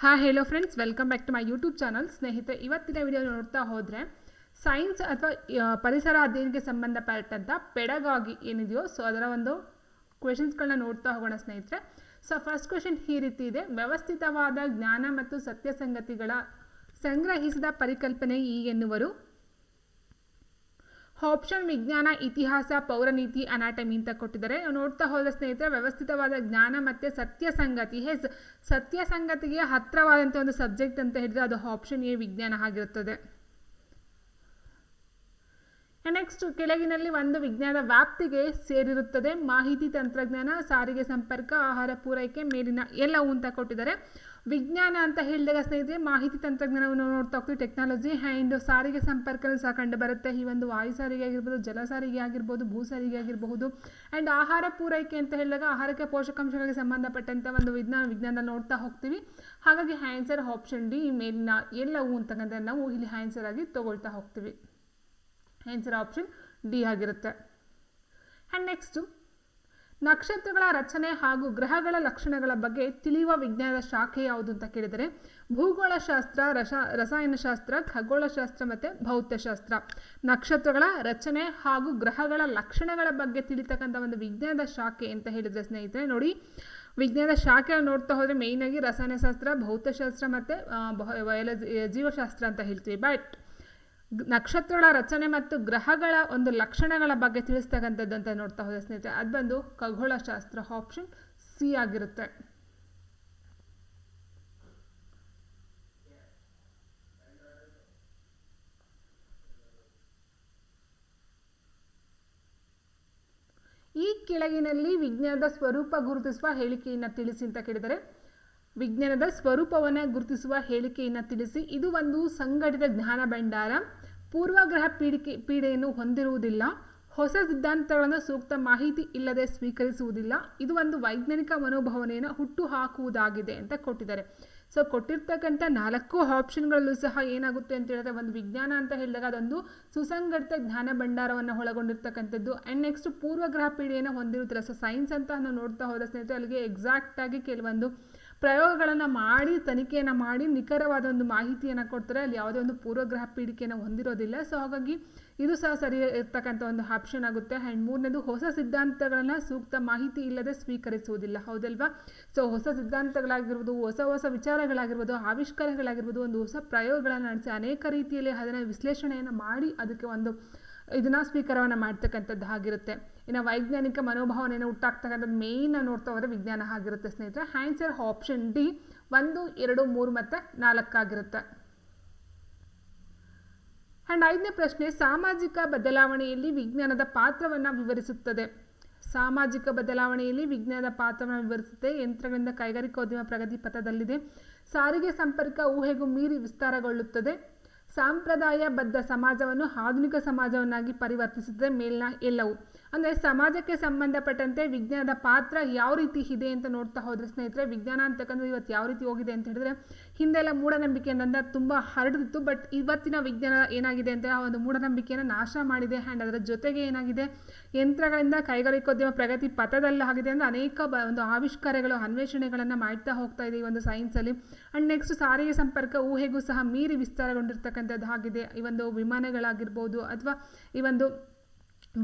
Hi hello friends welcome back to my YouTube channel ಸ್ನೇಹಿತರೆ, ಇವತ್ತಿನ video ನೋಡ್ತಾ ಹೋದರೆ ಸೈನ್ಸ್ ಅಥವಾ ಪರಿಸರ ಅಧ್ಯಯನಕ್ಕೆ ಸಂಬಂಧಪಟ್ಟಂಥ ಪೆಡಗಾಗಿ ಏನಿದೆಯೋ ಸೊ ಅದರ ಒಂದು ಕ್ವೆಶನ್ಸ್ಗಳನ್ನ ನೋಡ್ತಾ ಹೋಗೋಣ ಸ್ನೇಹಿತರೆ. ಸೊ ಫಸ್ಟ್ ಕ್ವೆಶನ್ ಈ ರೀತಿ ಇದೆ. ವ್ಯವಸ್ಥಿತವಾದ ಜ್ಞಾನ ಮತ್ತು ಸತ್ಯಸಂಗತಿಗಳ ಸಂಗ್ರಹಿಸಿದ ಪರಿಕಲ್ಪನೆ ಈ ಎನ್ನುವರು. ಆಪ್ಷನ್ ವಿಜ್ಞಾನ, ಇತಿಹಾಸ, ಪೌರನೀತಿ ಅನಾಟಮಿ ಅಂತ ಕೊಟ್ಟಿದ್ದಾರೆ. ನೋಡ್ತಾ ಹೋದ ಸ್ನೇಹಿತರೆ, ವ್ಯವಸ್ಥಿತವಾದ ಜ್ಞಾನ ಮತ್ತು ಸತ್ಯಸಂಗತಿ. ಹೆಸ್ ಸತ್ಯಸಂಗತಿಗೆ ಹತ್ತಿರವಾದಂಥ ಒಂದು ಸಬ್ಜೆಕ್ಟ್ ಅಂತ ಹೇಳಿದ್ರೆ ಅದು ಆಪ್ಷನ್ ಎ ವಿಜ್ಞಾನ ಆಗಿರುತ್ತದೆ. ನೆಕ್ಸ್ಟ್ ಕೆಳಗಿನಲ್ಲಿ ಒಂದು ವಿಜ್ಞಾನ ವ್ಯಾಪ್ತಿಗೆ ಸೇರಿರುತ್ತದೆ. ಮಾಹಿತಿ ತಂತ್ರಜ್ಞಾನ, ಸಾರಿಗೆ ಸಂಪರ್ಕ, ಆಹಾರ ಪೂರೈಕೆ, ಮೇಲಿನ ಎಲ್ಲವೂ ಅಂತ ಕೊಟ್ಟಿದ್ದಾರೆ. ವಿಜ್ಞಾನ ಅಂತ ಹೇಳಿದಾಗ ಸ್ನೇಹಿತರೆ, ಮಾಹಿತಿ ತಂತ್ರಜ್ಞಾನವನ್ನು ನೋಡ್ತಾ ಹೋಗ್ತೀವಿ. ಟೆಕ್ನಾಲಜಿ ಆ್ಯಂಡ್ ಸಾರಿಗೆ ಸಂಪರ್ಕನೂ ಸಹ ಕಂಡು ಬರುತ್ತೆ. ಈ ಒಂದು ವಾಯು ಸಾರಿಗೆ ಆಗಿರ್ಬೋದು, ಜಲ ಸಾರಿಗೆ ಆಗಿರ್ಬೋದು, ಭೂ ಸಾರಿಗೆ ಆಗಿರಬಹುದು. ಆ್ಯಂಡ್ ಆಹಾರ ಪೂರೈಕೆ ಅಂತ ಹೇಳಿದಾಗ ಆಹಾರಕ್ಕೆ ಪೋಷಕಾಂಶಗಳಿಗೆ ಸಂಬಂಧಪಟ್ಟಂಥ ಒಂದು ವಿಜ್ಞಾನ ವಿಜ್ಞಾನ ನೋಡ್ತಾ ಹೋಗ್ತೀವಿ. ಹಾಗಾಗಿ ಆನ್ಸರ್ ಆಪ್ಷನ್ ಡಿ ಮೇಲಿನ ಎಲ್ಲವೂ ಅಂತಕ್ಕಂಥ ನಾವು ಇಲ್ಲಿ ಆನ್ಸರ್ ಆಗಿ ತಗೊಳ್ತಾ ಹೋಗ್ತೀವಿ. ಆನ್ಸರ್ ಆಪ್ಷನ್ ಡಿ ಆಗಿರುತ್ತೆ. ಆ್ಯಂಡ್ ನೆಕ್ಸ್ಟು ನಕ್ಷತ್ರಗಳ ರಚನೆ ಹಾಗೂ ಗ್ರಹಗಳ ಲಕ್ಷಣಗಳ ಬಗ್ಗೆ ತಿಳಿಯುವ ವಿಜ್ಞಾನದ ಶಾಖೆ ಯಾವುದು ಅಂತ ಕೇಳಿದರೆ, ಭೂಗೋಳಶಾಸ್ತ್ರ, ರಸ, ರಸಾಯನಶಾಸ್ತ್ರ, ಖಗೋಳಶಾಸ್ತ್ರ ಮತ್ತು ಭೌತಶಾಸ್ತ್ರ. ನಕ್ಷತ್ರಗಳ ರಚನೆ ಹಾಗೂ ಗ್ರಹಗಳ ಲಕ್ಷಣಗಳ ಬಗ್ಗೆ ತಿಳಿತಕ್ಕಂಥ ಒಂದು ವಿಜ್ಞಾನದ ಶಾಖೆ ಅಂತ ಹೇಳಿದರೆ ಸ್ನೇಹಿತರೆ, ನೋಡಿ. ವಿಜ್ಞಾನದ ಶಾಖೆ ನೋಡ್ತಾ ಹೋದರೆ ಮೇಯ್ನಾಗಿ ರಸಾಯನಶಾಸ್ತ್ರ, ಭೌತಶಾಸ್ತ್ರ ಮತ್ತು ಬಯಾಲಜಿ, ಜೀವಶಾಸ್ತ್ರ ಅಂತ ಹೇಳ್ತೀವಿ. ಬಟ್ ನಕ್ಷತ್ರಗಳ ರಚನೆ ಮತ್ತು ಗ್ರಹಗಳ ಒಂದು ಲಕ್ಷಣಗಳ ಬಗ್ಗೆ ತಿಳಿಸ್ತಕ್ಕಂಥದ್ದು ಅಂತ ನೋಡ್ತಾ ಹೋದ ಸ್ನೇಹಿತರೆ. ಅದು ಬಂದು ಖಗೋಳಶಾಸ್ತ್ರ ಆಪ್ಷನ್ ಸಿ ಆಗಿರುತ್ತೆ. ಈ ಕೆಳಗಿನಲ್ಲಿ ವಿಜ್ಞಾನದ ಸ್ವರೂಪ ಗುರುತಿಸುವ ಹೇಳಿಕೆಯನ್ನು ತಿಳಿಸಿ ಅಂತ ಕೇಳಿದರೆ ವಿಜ್ಞಾನದ ಸ್ವರೂಪವನ್ನು ಗುರುತಿಸುವ ಹೇಳಿಕೆಯನ್ನು ತಿಳಿಸಿ, ಇದು ಒಂದು ಸಂಘಟಿತ ಜ್ಞಾನ ಭಂಡಾರ. ಪೂರ್ವಗ್ರಹ ಪೀಡಿಕೆ, ಪೀಡೆಯನ್ನು ಹೊಂದಿರುವುದಿಲ್ಲ. ಹೊಸ ಸಿದ್ಧಾಂತಗಳನ್ನು ಸೂಕ್ತ ಮಾಹಿತಿ ಇಲ್ಲದೆ ಸ್ವೀಕರಿಸುವುದಿಲ್ಲ. ಇದು ಒಂದು ವೈಜ್ಞಾನಿಕ ಮನೋಭಾವನೆಯನ್ನು ಹುಟ್ಟು ಹಾಕುವುದಾಗಿದೆ ಅಂತ ಕೊಟ್ಟಿದ್ದಾರೆ. ಸೊ ಕೊಟ್ಟಿರ್ತಕ್ಕಂಥ ನಾಲ್ಕು ಆಪ್ಷನ್ಗಳಲ್ಲೂ ಸಹ ಏನಾಗುತ್ತೆ ಅಂತ ಹೇಳಿದ್ರೆ, ಒಂದು ವಿಜ್ಞಾನ ಅಂತ ಹೇಳಿದಾಗ ಅದೊಂದು ಸುಸಂಘಟಿತ ಜ್ಞಾನ ಭಂಡಾರವನ್ನು ಒಳಗೊಂಡಿರ್ತಕ್ಕಂಥದ್ದು. ಆ್ಯಂಡ್ ನೆಕ್ಸ್ಟ್ ಪೂರ್ವಗ್ರಹ ಪೀಡೆಯನ್ನು ಹೊಂದಿರುತ್ತಿಲ್ಲ ಸೊ ಸೈನ್ಸ್ ಅಂತ ನಾವು ನೋಡ್ತಾ ಹೋದ ಸ್ನೇಹಿತರೆ, ಅಲ್ಲಿಗೆ ಎಕ್ಸಾಕ್ಟಾಗಿ ಕೆಲವೊಂದು ಪ್ರಯೋಗಗಳನ್ನು ಮಾಡಿ, ತನಿಖೆಯನ್ನು ಮಾಡಿ ನಿಖರವಾದ ಒಂದು ಮಾಹಿತಿಯನ್ನು ಕೊಡ್ತಾರೆ. ಅಲ್ಲಿ ಯಾವುದೇ ಒಂದು ಪೂರ್ವಗ್ರಹ ಪೀಡಿಕೆಯನ್ನು ಹೊಂದಿರೋದಿಲ್ಲ. ಸೊ ಹಾಗಾಗಿ ಇದು ಸಹ ಸರಿ ಇರ್ತಕ್ಕಂಥ ಒಂದು ಆಪ್ಷನ್ ಆಗುತ್ತೆ. ಆ್ಯಂಡ್ ಮೂರನೇದು, ಹೊಸ ಸಿದ್ಧಾಂತಗಳನ್ನು ಸೂಕ್ತ ಮಾಹಿತಿ ಇಲ್ಲದೆ ಸ್ವೀಕರಿಸುವುದಿಲ್ಲ. ಹೌದಲ್ವಾ? ಸೊ ಹೊಸ ಸಿದ್ಧಾಂತಗಳಾಗಿರ್ಬೋದು, ಹೊಸ ಹೊಸ ವಿಚಾರಗಳಾಗಿರ್ಬೋದು, ಆವಿಷ್ಕಾರಗಳಾಗಿರ್ಬೋದು, ಒಂದು ಹೊಸ ಪ್ರಯೋಗಗಳನ್ನು ನಡೆಸಿ ಅನೇಕ ರೀತಿಯಲ್ಲಿ ಅದನ್ನು ವಿಶ್ಲೇಷಣೆಯನ್ನು ಮಾಡಿ ಅದಕ್ಕೆ ಒಂದು ಇದನ್ನ ಸ್ವೀಕಾರವನ್ನು ಮಾಡ್ತಕ್ಕಂಥದ್ದು ಆಗಿರುತ್ತೆ ಇನ್ನು ವೈಜ್ಞಾನಿಕ ಮನೋಭಾವನೆಯನ್ನು ಹುಟ್ಟಾಕ್ತಕ್ಕಂಥದ್ದು ಮೇಯ್ನ್ ನೋಡ್ತಾ ಹೋದರೆ ವಿಜ್ಞಾನ ಆಗಿರುತ್ತೆ ಸ್ನೇಹಿತರೆ. ಆನ್ಸರ್ ಆಪ್ಷನ್ ಡಿ ಒಂದು, ಎರಡು, ಮೂರು ಮತ್ತು ನಾಲ್ಕಾಗಿರುತ್ತೆ. ಆ್ಯಂಡ್ ಐದನೇ ಪ್ರಶ್ನೆ, ಸಾಮಾಜಿಕ ಬದಲಾವಣೆಯಲ್ಲಿ ವಿಜ್ಞಾನದ ಪಾತ್ರವನ್ನು ವಿವರಿಸುತ್ತದೆ. ಸಾಮಾಜಿಕ ಬದಲಾವಣೆಯಲ್ಲಿ ವಿಜ್ಞಾನದ ಪಾತ್ರವನ್ನು ವಿವರಿಸುತ್ತೆ. ಯಂತ್ರಗಳಿಂದ ಕೈಗಾರಿಕೋದ್ಯಮ ಪ್ರಗತಿ ಪಥದಲ್ಲಿದೆ. ಸಾರಿಗೆ ಸಂಪರ್ಕ, ಊಹೆಗೂ ಮೀರಿ ವಿಸ್ತಾರಗೊಳ್ಳುತ್ತದೆ. ಸಾಂಪ್ರದಾಯಬದ್ಧ ಸಮಾಜವನ್ನು ಆಧುನಿಕ ಸಮಾಜವನ್ನಾಗಿ ಪರಿವರ್ತಿಸುತ್ತದೆ ಮೇಲಿನ ಎಲ್ಲವೂ. ಅಂದರೆ ಸಮಾಜಕ್ಕೆ ಸಂಬಂಧಪಟ್ಟಂತೆ ವಿಜ್ಞಾನದ ಪಾತ್ರ ಯಾವ ರೀತಿ ಇದೆ ಅಂತ ನೋಡ್ತಾ ಹೋದರೆ ಸ್ನೇಹಿತರೆ, ವಿಜ್ಞಾನ ಅಂತಕ್ಕಂಥದ್ದು ಇವತ್ತು ಯಾವ ರೀತಿ ಹೋಗಿದೆ ಅಂತ ಹೇಳಿದ್ರೆ ಹಿಂದೆಲ್ಲ ಮೂಢನಂಬಿಕೆ ನನ್ನ ತುಂಬ ಹರಡಿತ್ತು ಬಟ್ ಇವತ್ತಿನ ವಿಜ್ಞಾನ ಏನಾಗಿದೆ ಅಂತ ಆ ಒಂದು ಮೂಢನಂಬಿಕೆಯನ್ನು ನಾಶ ಮಾಡಿದೆ ಆ್ಯಂಡ್ ಅದರ ಜೊತೆಗೆ ಏನಾಗಿದೆ, ಯಂತ್ರಗಳಿಂದ ಕೈಗಾರಿಕೋದ್ಯಮ ಪ್ರಗತಿ ಪಥದಲ್ಲಿ ಆಗಿದೆ ಅಂದರೆ ಅನೇಕ ಬ ಒಂದು ಆವಿಷ್ಕಾರಗಳು, ಅನ್ವೇಷಣೆಗಳನ್ನು ಮಾಡ್ತಾ ಹೋಗ್ತಾ ಇದೆ ಈ ಒಂದು ಸೈನ್ಸಲ್ಲಿ ಆ್ಯಂಡ್ ನೆಕ್ಸ್ಟ್ ಸಾರಿಗೆ ಸಂಪರ್ಕ, ಊಹೆಗೂ ಸಹ ಮೀರಿ ವಿಸ್ತಾರಗೊಂಡಿರ್ತಕ್ಕಂಥದ್ದು ಆಗಿದೆ ಈ ಒಂದು ವಿಮಾನಗಳಾಗಿರ್ಬೋದು ಅಥವಾ ಈ ಒಂದು